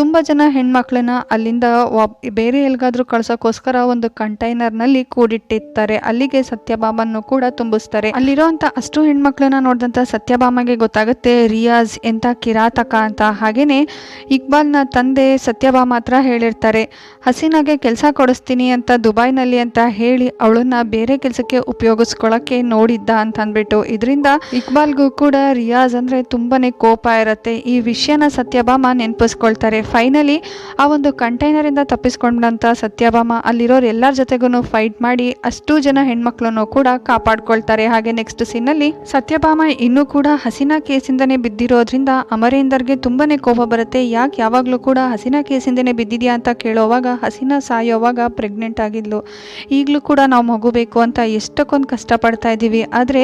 ತುಂಬ ಜನ ಹೆಣ್ಮಕ್ಳನ್ನ ಅಲ್ಲಿಂದ ಬೇರೆ ಎಲ್ಲಿಗಾದರೂ ಕಳ್ಸೋಕ್ಕೋಸ್ಕರ ಒಂದು ಕಂಟೈನರ್ನಲ್ಲಿ ಕೂಡಿಟ್ಟಿರ್ತಾರೆ. ಅಲ್ಲಿಗೆ ಸತ್ಯಭಾಮನ್ನು ಕೂಡ ತುಂಬಿಸ್ತಾರೆ. ಅಲ್ಲಿರೋಂಥ ಅಷ್ಟು ಹೆಣ್ಮಕ್ಳನ್ನ ನೋಡಿದಂಥ ಸತ್ಯಭಾಮಗೆ ಗೊತ್ತಾಗುತ್ತೆ ರಿಯಾಜ್ ಎಂಥ ಕಿರಾತಕ ಅಂತ. ಹಾಗೆಯೇ ಇಕ್ಬಾಲ್ನ ತಂದೆ ಸತ್ಯಭಾಮ ಹತ್ರ ಹೇಳಿರ್ತಾರೆ, ಹಸೀನಾಗೆ ಕೆಲಸ ಕೊಡಿಸ್ತೀನಿ ಅಂತ ದುಬೈನಲ್ಲಿ ಅಂತ ಹೇಳಿ ಅವಳನ್ನ ಬೇರೆ ಕೆಲಸಕ್ಕೆ ಉಪಯೋಗಿಸ್ಕೊಳಕ್ಕೆ ನೋಡಿದ್ದ ಅಂತ ಅಂದ್ಬಿಟ್ಟು ಇದರಿಂದ ಇಕ್ಬಾಲ್ಗೂ ಕೂಡ ರಿಯಾಜ್ ಅಂದರೆ ತುಂಬಾನೇ ಕೋಪ ಇರತ್ತೆ. ಈ ವಿಷಯನ ಸತ್ಯಭಾಮ ನೆನಪಿಸ್ಕೊಳ್ತಾರೆ. ಫೈನಲಿ ಆ ಒಂದು ಕಂಟೈನರಿಂದ ತಪ್ಪಿಸ್ಕೊಂಡಂಥ ಸತ್ಯಭಾಮ, ಅಲ್ಲಿರೋರು ಎಲ್ಲರ ಜೊತೆಗೂ ಫೈಟ್ ಮಾಡಿ ಅಷ್ಟು ಜನ ಹೆಣ್ಮಕ್ಳನ್ನು ಕೂಡ ಕಾಪಾಡ್ಕೊಳ್ತಾರೆ. ಹಾಗೆ ನೆಕ್ಸ್ಟ್ ಸೀನಲ್ಲಿ ಸತ್ಯಭಾಮ ಇನ್ನೂ ಕೂಡ ಹಸಿನಾ ಕೇಸಿಂದನೇ ಬಿದ್ದಿರೋದ್ರಿಂದ ಅಮರೇಂದರ್ಗೆ ತುಂಬಾನೇ ಕೋಪ ಬರುತ್ತೆ. ಯಾಕೆ ಯಾವಾಗಲೂ ಕೂಡ ಹಸಿನಾ ಕೇಸಿಂದನೇ ಬಿದ್ದಿದ್ಯಾ ಅಂತ ಕೇಳೋವಾಗ, ಹಸಿನಾ ಸಾಯೋವಾಗ ಪ್ರೆಗ್ನೆಂಟ್ ಆಗಿದ್ಲು. ಈಗಲೂ ಕೂಡ ನಾವು ಮಗು ಬೇಕು ಅಂತ ಎಷ್ಟಕ್ಕೊಂದು ಕಷ್ಟಪಡ್ತಾ ಇದ್ದೀವಿ, ಆದರೆ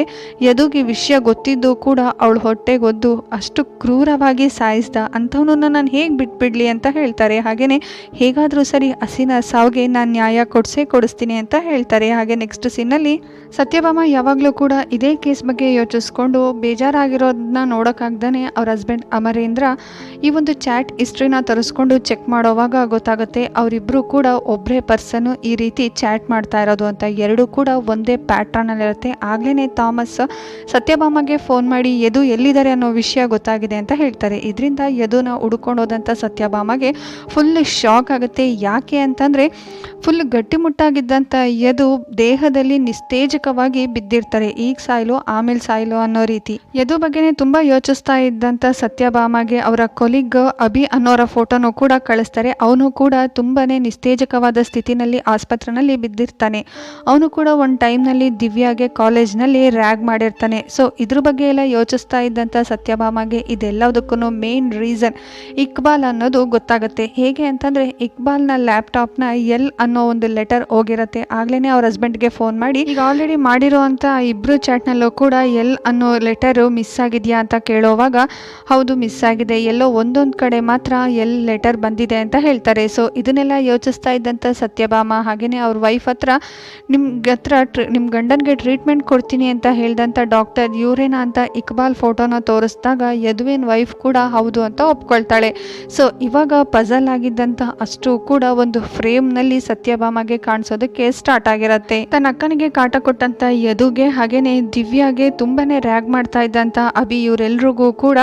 ಯದುಗೆ ವಿಷಯ ಗೊತ್ತಿದ್ದು ಕೂಡ ಅವಳು ಹೊಟ್ಟೆಗೊದ್ದು ಅಷ್ಟು ಕ್ರೂರವಾಗಿ ಸಾಯಿಸ್ದ ಅಂಥವನನ್ನ ನಾನು ಹೇಗೆ ಬಿಟ್ಬಿಡಲಿ ಅಂತ ಹೇಳ್ತಾರೆ. ಹಾಗೆಯೇ ಹೇಗಾದರೂ ಸರಿ ಹಸಿನ ಸಾವಿಗೆ ನಾನು ನ್ಯಾಯ ಕೊಡಿಸೇ ಕೊಡಿಸ್ತೀನಿ ಅಂತ ಹೇಳ್ತಾರೆ. ಹಾಗೆ ನೆಕ್ಸ್ಟ್ ಸೀನಲ್ಲಿ ಸತ್ಯಭಾಮ ಯಾವಾಗಲೂ ಕೂಡ ಇದೇ ಕೇಸ್ ಬಗ್ಗೆ ಯೋಚಿಸ್ಕೊಂಡು ಬೇಜಾರಾಗಿರೋದನ್ನ ನೋಡೋಕ್ಕಾಗ್ದೇ ಅವ್ರ ಹಸ್ಬೆಂಡ್ ಅಮರೇಂದ್ರ ಈ ಒಂದು ಚಾಟ್ ಹಿಸ್ಟ್ರಿನ ತರಿಸ್ಕೊಂಡು ಚೆಕ್ ಮಾಡೋವಾಗ ಗೊತ್ತಾಗುತ್ತೆ ಅವರಿಬ್ಬರು ಕೂಡ ಒಬ್ಬರೇ ಪರ್ಸನ್ ಈ ರೀತಿ ಚಾಟ್ ಮಾಡ್ತಾ ಇರೋದು ಅಂತ. ಎರಡೂ ಕೂಡ ಒಂದೇ ಪ್ಯಾಟ್ರನಲ್ಲಿರುತ್ತೆ ಆಗಲೇ ಥಾಮಸ್ ಸತ್ಯಭಾಮಗೆ ಫೋನ್ ಮಾಡಿ ಯದು ಎಲ್ಲಿದ್ದಾರೆ ಅನ್ನೋ ವಿಷಯ ಗೊತ್ತಾಗಿದೆ ಅಂತ ಹೇಳ್ತಾರೆ. ಇದರಿಂದ ಯದುನ ಹುಡ್ಕೊಂಡೋದಂಥ ಸತ್ಯಭಾಮಗೆ ಫುಲ್ ಶಾಕ್ ಆಗುತ್ತೆ. ಯಾಕೆ ಅಂತಂದರೆ ಫುಲ್ ಗಟ್ಟಿಮುಟ್ಟಾಗಿದ್ದಂಥ ಯದು ದೇಹದಲ್ಲಿ ನಿಸ್ತೇಜಕವಾಗಿ ಬಿದ್ದಿರ್ತಾರೆ. ಈಗ ಸಾಯ್ಲು, ಆಮೇಲೆ ಸಾಯ್ಲು ಅನ್ನೋ ರೀತಿ. ಯದು ಬಗ್ಗೆನೇ ತುಂಬ ಯೋಚಿಸ್ತಾ ಇದ್ದಂಥ ಸತ್ಯಭಾಮಗೆ ಅವರ ಕೊಲಿಗ್ ಅಭಿ ಅನ್ನೋರ ಫೋಟೋನೂ ಕೂಡ ಕಳಿಸ್ತಾರೆ. ಅವನು ಕೂಡ ತುಂಬಾನೇ ನಿಸ್ತೇಜಕವಾದ ಸ್ಥಿತಿನಲ್ಲಿ ಆಸ್ಪತ್ರೆನಲ್ಲಿ ಬಿದ್ದಿರ್ತಾನೆ. ಅವನು ಕೂಡ ಒಂದು ಟೈಮ್ನಲ್ಲಿ ದಿವ್ಯಾಗೆ ಕಾಲೇಜ್ನಲ್ಲಿ ರ್ಯಾಗ್ ಮಾಡಿರ್ತಾನೆ. ಸೊ, ಇದ್ರ ಬಗ್ಗೆ ಎಲ್ಲ ಯೋಚಿಸ್ತಾ ಇದ್ದಂಥ ಸತ್ಯಭಾಮಗೆ ಇದೆಲ್ಲದಕ್ಕೂ ಮೇನ್ ರೀಸನ್ ಇಕ್ಬಾಲ್ ಅನ್ನೋದು ಗೊತ್ತಾಗುತ್ತೆ. ಹೇಗೆ ಅಂತಂದರೆ, ಇಕ್ಬಾಲ್ನ ಲ್ಯಾಪ್ಟಾಪ್ನ ಎಲ್ ಅನ್ನೋ ಒಂದು ಲೆಟರ್ ಹೋಗಿರತ್ತೆ. ಆಗ್ಲೇ ಅವ್ರ ಹಸ್ಬೆಂಡ್ಗೆ ಫೋನ್ ಮಾಡಿ, ಈಗ ಆಲ್ರೆಡಿ ಮಾಡಿರೋವಂಥ ಇಬ್ಬರು ಚಾಟ್ನಲ್ಲೂ ಕೂಡ ಎಲ್ ಅನ್ನೋ ಲೆಟರು ಮಿಸ್ ಆಗಿದೆಯಾ ಅಂತ ಕೇಳೋವಾಗ, ಹೌದು ಮಿಸ್ ಆಗಿದೆ ಎಲ್ಲೋ ಒಂದೊಂದು ಕಡೆ ಮಾತ್ರ ಎಲ್ ಲೆಟರ್ ಬಂದಿದೆ ಅಂತ ಹೇಳ್ತಾರೆ. ಸೊ ಇದನ್ನೆಲ್ಲ ಯೋಚಿಸ್ತಾ ಇದ್ದಂಥ ಸತ್ಯಭಾಮ ಹಾಗೆಯೇ ಅವ್ರ ವೈಫ್ ಹತ್ರ ನಿಮ್ಗೆ ಹತ್ರ ಟ್ರಿ ನಿಮ್ಮ ಗಂಡನಿಗೆ ಟ್ರೀಟ್ಮೆಂಟ್ ಕೊಡ್ತೀನಿ ಅಂತ ಹೇಳ್ದಂಥ ಡಾಕ್ಟರ್ ಯೂರೇನಾ ಅಂತ ಇಕ್ಬಾಲ್ ಫೋಟೋನ ತೋರಿಸಿದಾಗ ಯದುವಿನ ವೈಫ್ ಕೂಡ ಹೌದು ಅಂತ ಒಪ್ಕೊಳ್ತಾಳೆ. ಸೊ ಇವಾಗ ಪಜಲ್ ಆಗಿದ್ದಂಥ ಅಷ್ಟು ಕೂಡ ಒಂದು ಫ್ರೇಮ್ನಲ್ಲಿ ಸತ್ಯಭಾಮಗೆ ಕಾಣಿಸೋದಕ್ಕೆ ಸ್ಟಾರ್ಟ್ ಆಗಿರತ್ತೆ. ತನ್ನ ಅಕ್ಕನಿಗೆ ಕಾಟ ಕೊಟ್ಟಂತ ಯದುಗೆ ಹಾಗೇನೆ ದಿವ್ಯಾಗೆ ತುಂಬಾನೇ ರ್ಯಾಗ್ ಮಾಡ್ತಾ ಇದ್ದಂಥ ಅಭಿ ಇವರೆಲ್ರಿಗೂ ಕೂಡ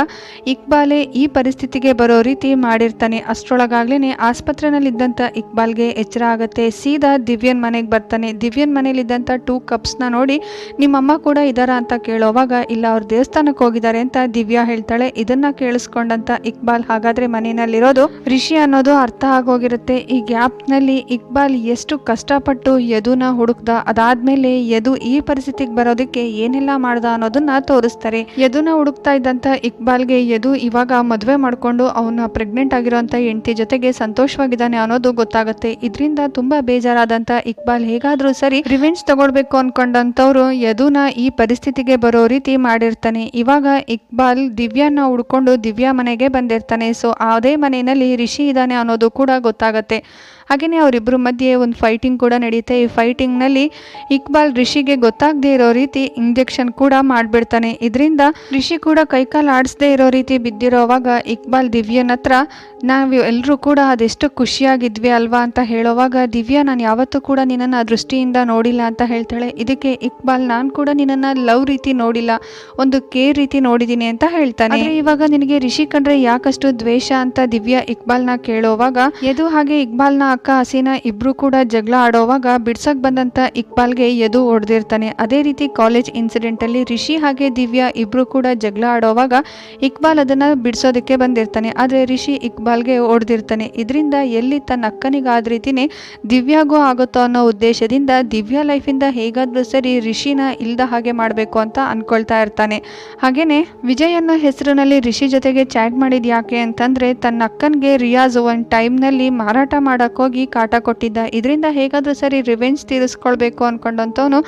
ಇಕ್ಬಾಲೆ ಈ ಪರಿಸ್ಥಿತಿಗೆ ಬರೋ ರೀತಿ ಮಾಡಿರ್ತಾನೆ. ಅಷ್ಟರೊಳಗಾಗ್ಲೇನೆ ಆಸ್ಪತ್ರೆನಲ್ಲಿದ್ದಂಥ ಇಕ್ಬಾಲ್ಗೆ ಎಚ್ಚರ ಆಗುತ್ತೆ. ಸೀದಾ ದಿವ್ಯನ್ ಮನೆಗೆ ಬರ್ತಾನೆ. ದಿವ್ಯನ್ ಮನೇಲಿದ್ದಂಥ ಟೂ ಕಪ್ಸ್ನ ನೋಡಿ ನಿಮ್ಮಮ್ಮ ಕೂಡ ಇದಾರ ಅಂತ ಕೇಳೋವಾಗ ಇಲ್ಲ, ಅವ್ರ ದೇವಸ್ಥಾನಕ್ಕೆ ಹೋಗಿದ್ದಾರೆ ಅಂತ ದಿವ್ಯಾ ಹೇಳ್ತಾಳೆ. ಇದನ್ನ ಕೇಳಿಸ್ಕೊಂಡಂತ ಇಕ್ಬಾಲ್ ಹಾಗಾದ್ರೆ ಮನೆಯಲ್ಲಿರೋದು ರಿಷಿ ಅನ್ನೋದು ಅರ್ಥ ಆಗೋಗಿರುತ್ತೆ. ಈ ಗ್ಯಾಪ್ನಲ್ಲಿ ಇಕ್ಬಾಲ್ ಎಷ್ಟು ಕಷ್ಟಪಟ್ಟು ಯದುನ ಹುಡುಕ್ದ, ಅದಾದ್ಮೇಲೆ ಯದು ಈ ಪರಿಸ್ಥಿತಿಗೆ ಬರೋದಕ್ಕೆ ಏನೆಲ್ಲ ಮಾಡ್ದ ಅನ್ನೋದನ್ನ ತೋರಿಸ್ತಾರೆ. ಯದುನ ಹುಡುಕ್ತಾ ಇದ್ದಂತ ಇಕ್ಬಾಲ್ಗೆ ಯದು ಇವಾಗ ಮದುವೆ ಮಾಡ್ಕೊಂಡು ಅವನ ಪ್ರೆಗ್ನೆಂಟ್ ಆಗಿರೋಂಥ ಹೆಂಡತಿ ಜೊತೆಗೆ ಸಂತೋಷವಾಗಿದ್ದಾನೆ ಅನ್ನೋದು ಗೊತ್ತಾಗುತ್ತೆ. ಇದರಿಂದ ತುಂಬಾ ಬೇಜಾರಾದಂತ ಇಕ್ಬಾಲ್ ಹೇಗಾದ್ರೂ ಸರಿ ರಿವೆಂಜ್ ತಗೊಳ್ಬೇಕು ಅನ್ಕೊಂಡಂಥವ್ರು ಯದುನ ಈ ಪರಿಸ್ಥಿತಿಗೆ ಬರೋ ರೀತಿ ಮಾಡಿರ್ತಾನೆ. ಇವಾಗ ಇಕ್ಬಾಲ್ ದಿವ್ಯಾನ ಹುಡ್ಕೊಂಡು ದಿವ್ಯಾ ಮನೆಗೆ ಬಂದಿರ್ತಾನೆ. ಸೊ ಅದೇ ಮನೆಯಲ್ಲಿ ರಿಷಿ ಇದ್ದಾನೆ ಅನ್ನೋದು ಕೂಡ ಗೊತ್ತಾಗತ್ತೆ. ಹಾಗೆಯೇ ಅವರಿಬ್ಬರ ಮಧ್ಯೆ ಒಂದು ಫೈಟಿಂಗ್ ಕೂಡ ನಡೆಯುತ್ತೆ ಈ ಫೈಟಿಂಗ್ನಲ್ಲಿ ಇಕ್ಬಾಲ್ ರಿಷಿಗೆ ಗೊತ್ತಾಗದೇ ಇರೋ ರೀತಿ ಇಂಜೆಕ್ಷನ್ ಕೂಡ ಮಾಡಿಬಿಡ್ತಾನೆ. ಇದರಿಂದ ರಿಷಿ ಕೂಡ ಕೈಕಾಲು ಆಡಿಸ್ದೇ ಇರೋ ರೀತಿ ಬಿದ್ದಿರೋವಾಗ ಇಕ್ಬಾಲ್ ದಿವ್ಯನ ಹತ್ರ, ನಾವು ಎಲ್ಲರೂ ಕೂಡ ಅದೆಷ್ಟು ಖುಷಿಯಾಗಿದ್ವಿ ಅಲ್ವಾ ಅಂತ ಹೇಳೋವಾಗ, ದಿವ್ಯಾ, ನಾನು ಯಾವತ್ತೂ ಕೂಡ ನಿನ್ನನ್ನು ದೃಷ್ಟಿಯಿಂದ ನೋಡಿಲ್ಲ ಅಂತ ಹೇಳ್ತಾಳೆ. ಇದಕ್ಕೆ ಇಕ್ಬಾಲ್, ನಾನು ಕೂಡ ನಿನ್ನನ್ನು ಲವ್ ರೀತಿ ನೋಡಿಲ್ಲ, ಒಂದು ಕೇರ್ ರೀತಿ ನೋಡಿದ್ದೀನಿ ಅಂತ ಹೇಳ್ತಾನೆ. ಇವಾಗ ನಿನಗೆ ರಿಷಿ ಕಂಡ್ರೆ ಯಾಕಷ್ಟು ದ್ವೇಷ ಅಂತ ದಿವ್ಯಾ ಇಕ್ಬಾಲ್ನ ಕೇಳೋವಾಗ ಎದು ಹಾಗೆ ಇಕ್ಬಾಲ್ನ ಅಕ್ಕ ಹಸೀನ ಇಬ್ರು ಕೂಡ ಜಗಳ ಆಡೋವಾಗ ಬಿಡ್ಸಕ್ ಬಂದಂತ ಇಕ್ಬಾಲ್ಗೆ ಎದು ಹೊಡೆದಿರ್ತಾನೆ. ಅದೇ ರೀತಿ ಕಾಲೇಜ್ ಇನ್ಸಿಡೆಂಟ್ ಅಲ್ಲಿ ರಿಷಿ ಹಾಗೆ ದಿವ್ಯಾ ಇಬ್ರು ಕೂಡ ಜಗಳ ಆಡೋವಾಗ ಇಕ್ಬಾಲ್ ಅದನ್ನ ಬಿಡಿಸೋದಕ್ಕೆ ಬಂದಿರ್ತಾನೆ ಆದರೆ ರಿಷಿ ಇಕ್ಬಾಲ್ಗೆ ಹೊಡೆದಿರ್ತಾನೆ. ಇದರಿಂದ ಎಲ್ಲಿ ತನ್ನ ಅಕ್ಕನಿಗಾದ ರೀತಿನೇ ದಿವ್ಯಾಗೂ ಆಗುತ್ತೋ ಅನ್ನೋ ಉದ್ದೇಶದಿಂದ ದಿವ್ಯಾ ಲೈಫಿಂದ ಹೇಗಾದರೂ ಸರಿ ರಿಷಿನ ಇಲ್ದ ಹಾಗೆ ಮಾಡಬೇಕು ಅಂತ ಅಂದ್ಕೊಳ್ತಾ ಇರ್ತಾನೆ. ಹಾಗೆಯೇ ವಿಜಯ್ ಅನ್ನೋ ಹೆಸರಿನಲ್ಲಿ ರಿಷಿ ಜೊತೆಗೆ ಚಾಟ್ ಮಾಡಿದ ಯಾಕೆ ಅಂತಂದರೆ ತನ್ನ ಅಕ್ಕನಿಗೆ ರಿಯಾಜ್ ಒಂದು ಟೈಮ್ನಲ್ಲಿ ಮಾರಾಟ ಮಾಡೋಕ್ಕೋಗಿ ಕಾಟ ಕೊಟ್ಟಿದ್ದ. ಇದರಿಂದ ಹೇಗಾದರೂ ಸರಿ ರಿವೆಂಜ್ ತೀರಿಸ್ಕೊಳ್ಬೇಕು ಅನ್ಕೊಂಡಂತವನು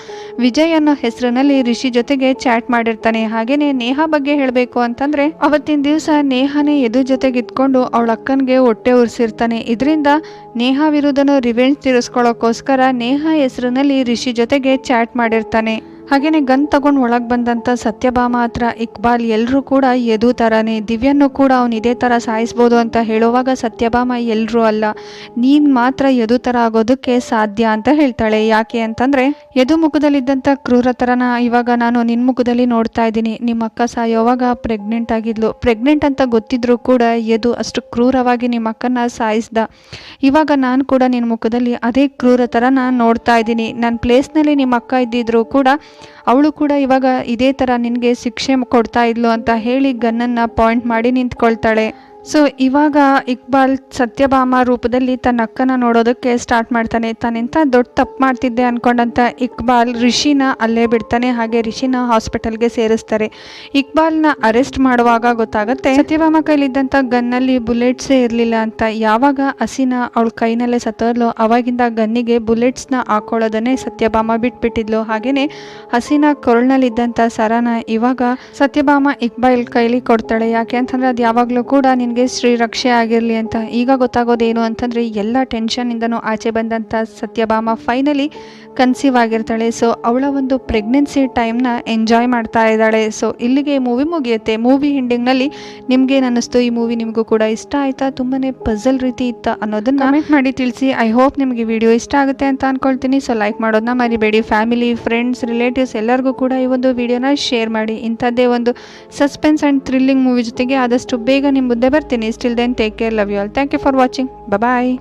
ವಿಜಯ್ ಅನ್ನೋ ಹೆಸರಿನಲ್ಲಿ ರಿಷಿ ಜೊತೆಗೆ ಚಾಟ್ ಮಾಡಿರ್ತಾನೆ. ಹಾಗೆಯೇ ನೇಹಾ ಬಗ್ಗೆ ಹೇಳಬೇಕು ಅಂತಂದರೆ ಅವತ್ತಿನ ದಿವಸ ನೇಹನೇ ಎದು ಜೊತೆಗೆ ಇದ್ಕೊಂಡು ಅವಳ ಅಕ್ಕನಿಗೆ ಹೊಟ್ಟೆ ಉರ್ಸಿರ್ತಾನೆ. ಇದರಿಂದ ನೇಹ ವಿರುದ್ಧನೂ ರಿವೆಂಜ್ ತೀರಿಸ್ಕೊಳ್ಳೋಕ್ಕೋಸ್ಕರ ನೇಹ ಹೆಸರಿನಲ್ಲಿ ರಿಷಿ ಜೊತೆಗೆ ಚಾಟ್ ಮಾಡಿರ್ತಾನೆ. ಹಾಗೇನೆ ಗನ್ ತಗೊಂಡು ಒಳಗೆ ಬಂದಂಥ ಸತ್ಯಭಾಮ ಹತ್ರ ಇಕ್ಬಾಲ್ ಎಲ್ಲರೂ ಕೂಡ ಎದು ಥರನೇ ದಿವ್ಯನ್ನು ಕೂಡ ಅವನು ಇದೇ ಥರ ಸಾಯಿಸ್ಬೋದು ಅಂತ ಹೇಳುವಾಗ ಸತ್ಯಭಾಮ ಎಲ್ಲರೂ ಅಲ್ಲ, ನೀನು ಮಾತ್ರ ಎದು ಥರ ಆಗೋದಕ್ಕೆ ಸಾಧ್ಯ ಅಂತ ಹೇಳ್ತಾಳೆ. ಯಾಕೆ ಅಂತಂದರೆ ಯದು ಮುಖದಲ್ಲಿದ್ದಂಥ ಕ್ರೂರ ಥರನ ಇವಾಗ ನಾನು ನಿನ್ನ ಮುಖದಲ್ಲಿ ನೋಡ್ತಾ ಇದ್ದೀನಿ. ನಿಮ್ಮ ಅಕ್ಕ ಸಾಯೋವಾಗ ಪ್ರೆಗ್ನೆಂಟ್ ಆಗಿದ್ಲು. ಪ್ರೆಗ್ನೆಂಟ್ ಅಂತ ಗೊತ್ತಿದ್ರೂ ಕೂಡ ಎದು ಅಷ್ಟು ಕ್ರೂರವಾಗಿ ನಿಮ್ಮ ಅಕ್ಕನ ಸಾಯಿಸ್ದ. ಇವಾಗ ನಾನು ಕೂಡ ನಿನ್ನ ಮುಖದಲ್ಲಿ ಅದೇ ಕ್ರೂರ ಥರ ನಾನು ನೋಡ್ತಾ ಇದ್ದೀನಿ. ನನ್ನ ಪ್ಲೇಸ್ನಲ್ಲಿ ನಿಮ್ಮ ಅಕ್ಕ ಇದ್ದಿದ್ರು ಕೂಡ ಅವಳು ಕೂಡ ಇವಾಗ ಇದೇ ಥರ ನಿನಗೆ ಶಿಕ್ಷೆ ಕೊಡ್ತಾ ಇದ್ಲು ಅಂತ ಹೇಳಿ ಗನ್ನನ್ನು ಪಾಯಿಂಟ್ ಮಾಡಿ ನಿಂತ್ಕೊಳ್ತಾಳೆ. ಸೊ ಇವಾಗ ಇಕ್ಬಾಲ್ ಸತ್ಯಭಾಮ ರೂಪದಲ್ಲಿ ತನ್ನ ಅಕ್ಕನ ನೋಡೋದಕ್ಕೆ ಸ್ಟಾರ್ಟ್ ಮಾಡ್ತಾನೆ. ತಾನೆಂತ ದೊಡ್ಡ ತಪ್ಪು ಮಾಡ್ತಿದ್ದೆ ಅನ್ಕೊಂಡಂತ ಇಕ್ಬಾಲ್ ರಿಷಿನ ಅಲ್ಲೇ ಬಿಡ್ತಾನೆ. ಹಾಗೆ ರಿಷಿನ ಹಾಸ್ಪಿಟಲ್ಗೆ ಸೇರಿಸ್ತಾರೆ. ಇಕ್ಬಾಲ್ನ ಅರೆಸ್ಟ್ ಮಾಡುವಾಗ ಗೊತ್ತಾಗುತ್ತೆ, ಸತ್ಯಭಾಮ ಕೈಲಿದ್ದಂಥ ಗನ್ನಲ್ಲಿ ಬುಲೆಟ್ಸೇ ಇರಲಿಲ್ಲ ಅಂತ. ಯಾವಾಗ ಹಸಿನ ಅವಳ ಕೈನಲ್ಲೇ ಸತ್ತೋದ್ಲೋ, ಅವಾಗಿಂದ ಗನ್ನಿಗೆ ಬುಲೆಟ್ಸ್ನ ಹಾಕೊಳ್ಳೋದನ್ನೇ ಸತ್ಯಭಾಮ ಬಿಟ್ಬಿಟ್ಟಿದ್ಲು. ಹಾಗೇನೆ ಹಸಿನ ಕೊರಳಿನಲ್ಲಿದ್ದಂಥ ಸರನ ಇವಾಗ ಸತ್ಯಭಾಮ ಇಕ್ಬಾಲ್ ಕೈಲಿ ಕೊಡ್ತಾಳೆ. ಯಾಕೆ ಅಂತಂದ್ರೆ ಅದು ಯಾವಾಗಲೂ ಕೂಡ ನಿನ್ಗೆ ಶ್ರೀರಕ್ಷೆ ಆಗಿರಲಿ ಅಂತ ಈಗ ಗೊತ್ತಾಗೋದೇನು ಅಂತಂದರೆ ಎಲ್ಲ ಟೆನ್ಷನ್ನಿಂದನೂ ಆಚೆ ಬಂದಂಥ ಸತ್ಯಭಾಮ ಫೈನಲಿ ಕನ್ಸೀವ್ ಆಗಿರ್ತಾಳೆ. ಸೊ ಅವಳ ಒಂದು ಪ್ರೆಗ್ನೆನ್ಸಿ ಟೈಮ್ನ ಎಂಜಾಯ್ ಮಾಡ್ತಾ ಇದ್ದಾಳೆ. ಸೊ ಇಲ್ಲಿಗೆ ಮೂವಿ ಮುಗಿಯುತ್ತೆ. ಮೂವಿ ಎಂಡಿಂಗ್ನಲ್ಲಿ ನಿಮ್ಗೇನು ಅನ್ನಿಸ್ತು? ಈ ಮೂವಿ ನಿಮಗೂ ಕೂಡ ಇಷ್ಟ ಆಯ್ತಾ? ತುಂಬಾ ಪಜಲ್ ರೀತಿ ಇತ್ತ ಅನ್ನೋದನ್ನ ಕಮೆಂಟ್ ಮಾಡಿ ತಿಳಿಸಿ. ಐ ಹೋಪ್ ನಿಮಗೆ ವಿಡಿಯೋ ಇಷ್ಟ ಆಗುತ್ತೆ ಅಂತ ಅನ್ಕೊಳ್ತೀನಿ. ಸೊ ಲೈಕ್ ಮಾಡೋದನ್ನ ಮರಿಬೇಡಿ. ಫ್ಯಾಮಿಲಿ ಫ್ರೆಂಡ್ಸ್ ರಿಲೇಟಿವ್ಸ್ ಎಲ್ಲರಿಗೂ ಕೂಡ ಈ ಒಂದು ವಿಡಿಯೋನ ಶೇರ್ ಮಾಡಿ. ಇಂಥದ್ದೇ ಒಂದು ಸಸ್ಪೆನ್ಸ್ ಆ್ಯಂಡ್ ಥ್ರಿಲ್ಲಿಂಗ್ ಮೂವಿ ಜೊತೆಗೆ ಆದಷ್ಟು ಬೇಗ ನಿಮ್ಮ ಮುಂದೆ ಬರ್ತೀನಿ. Still then take care love you all thank you for watching bye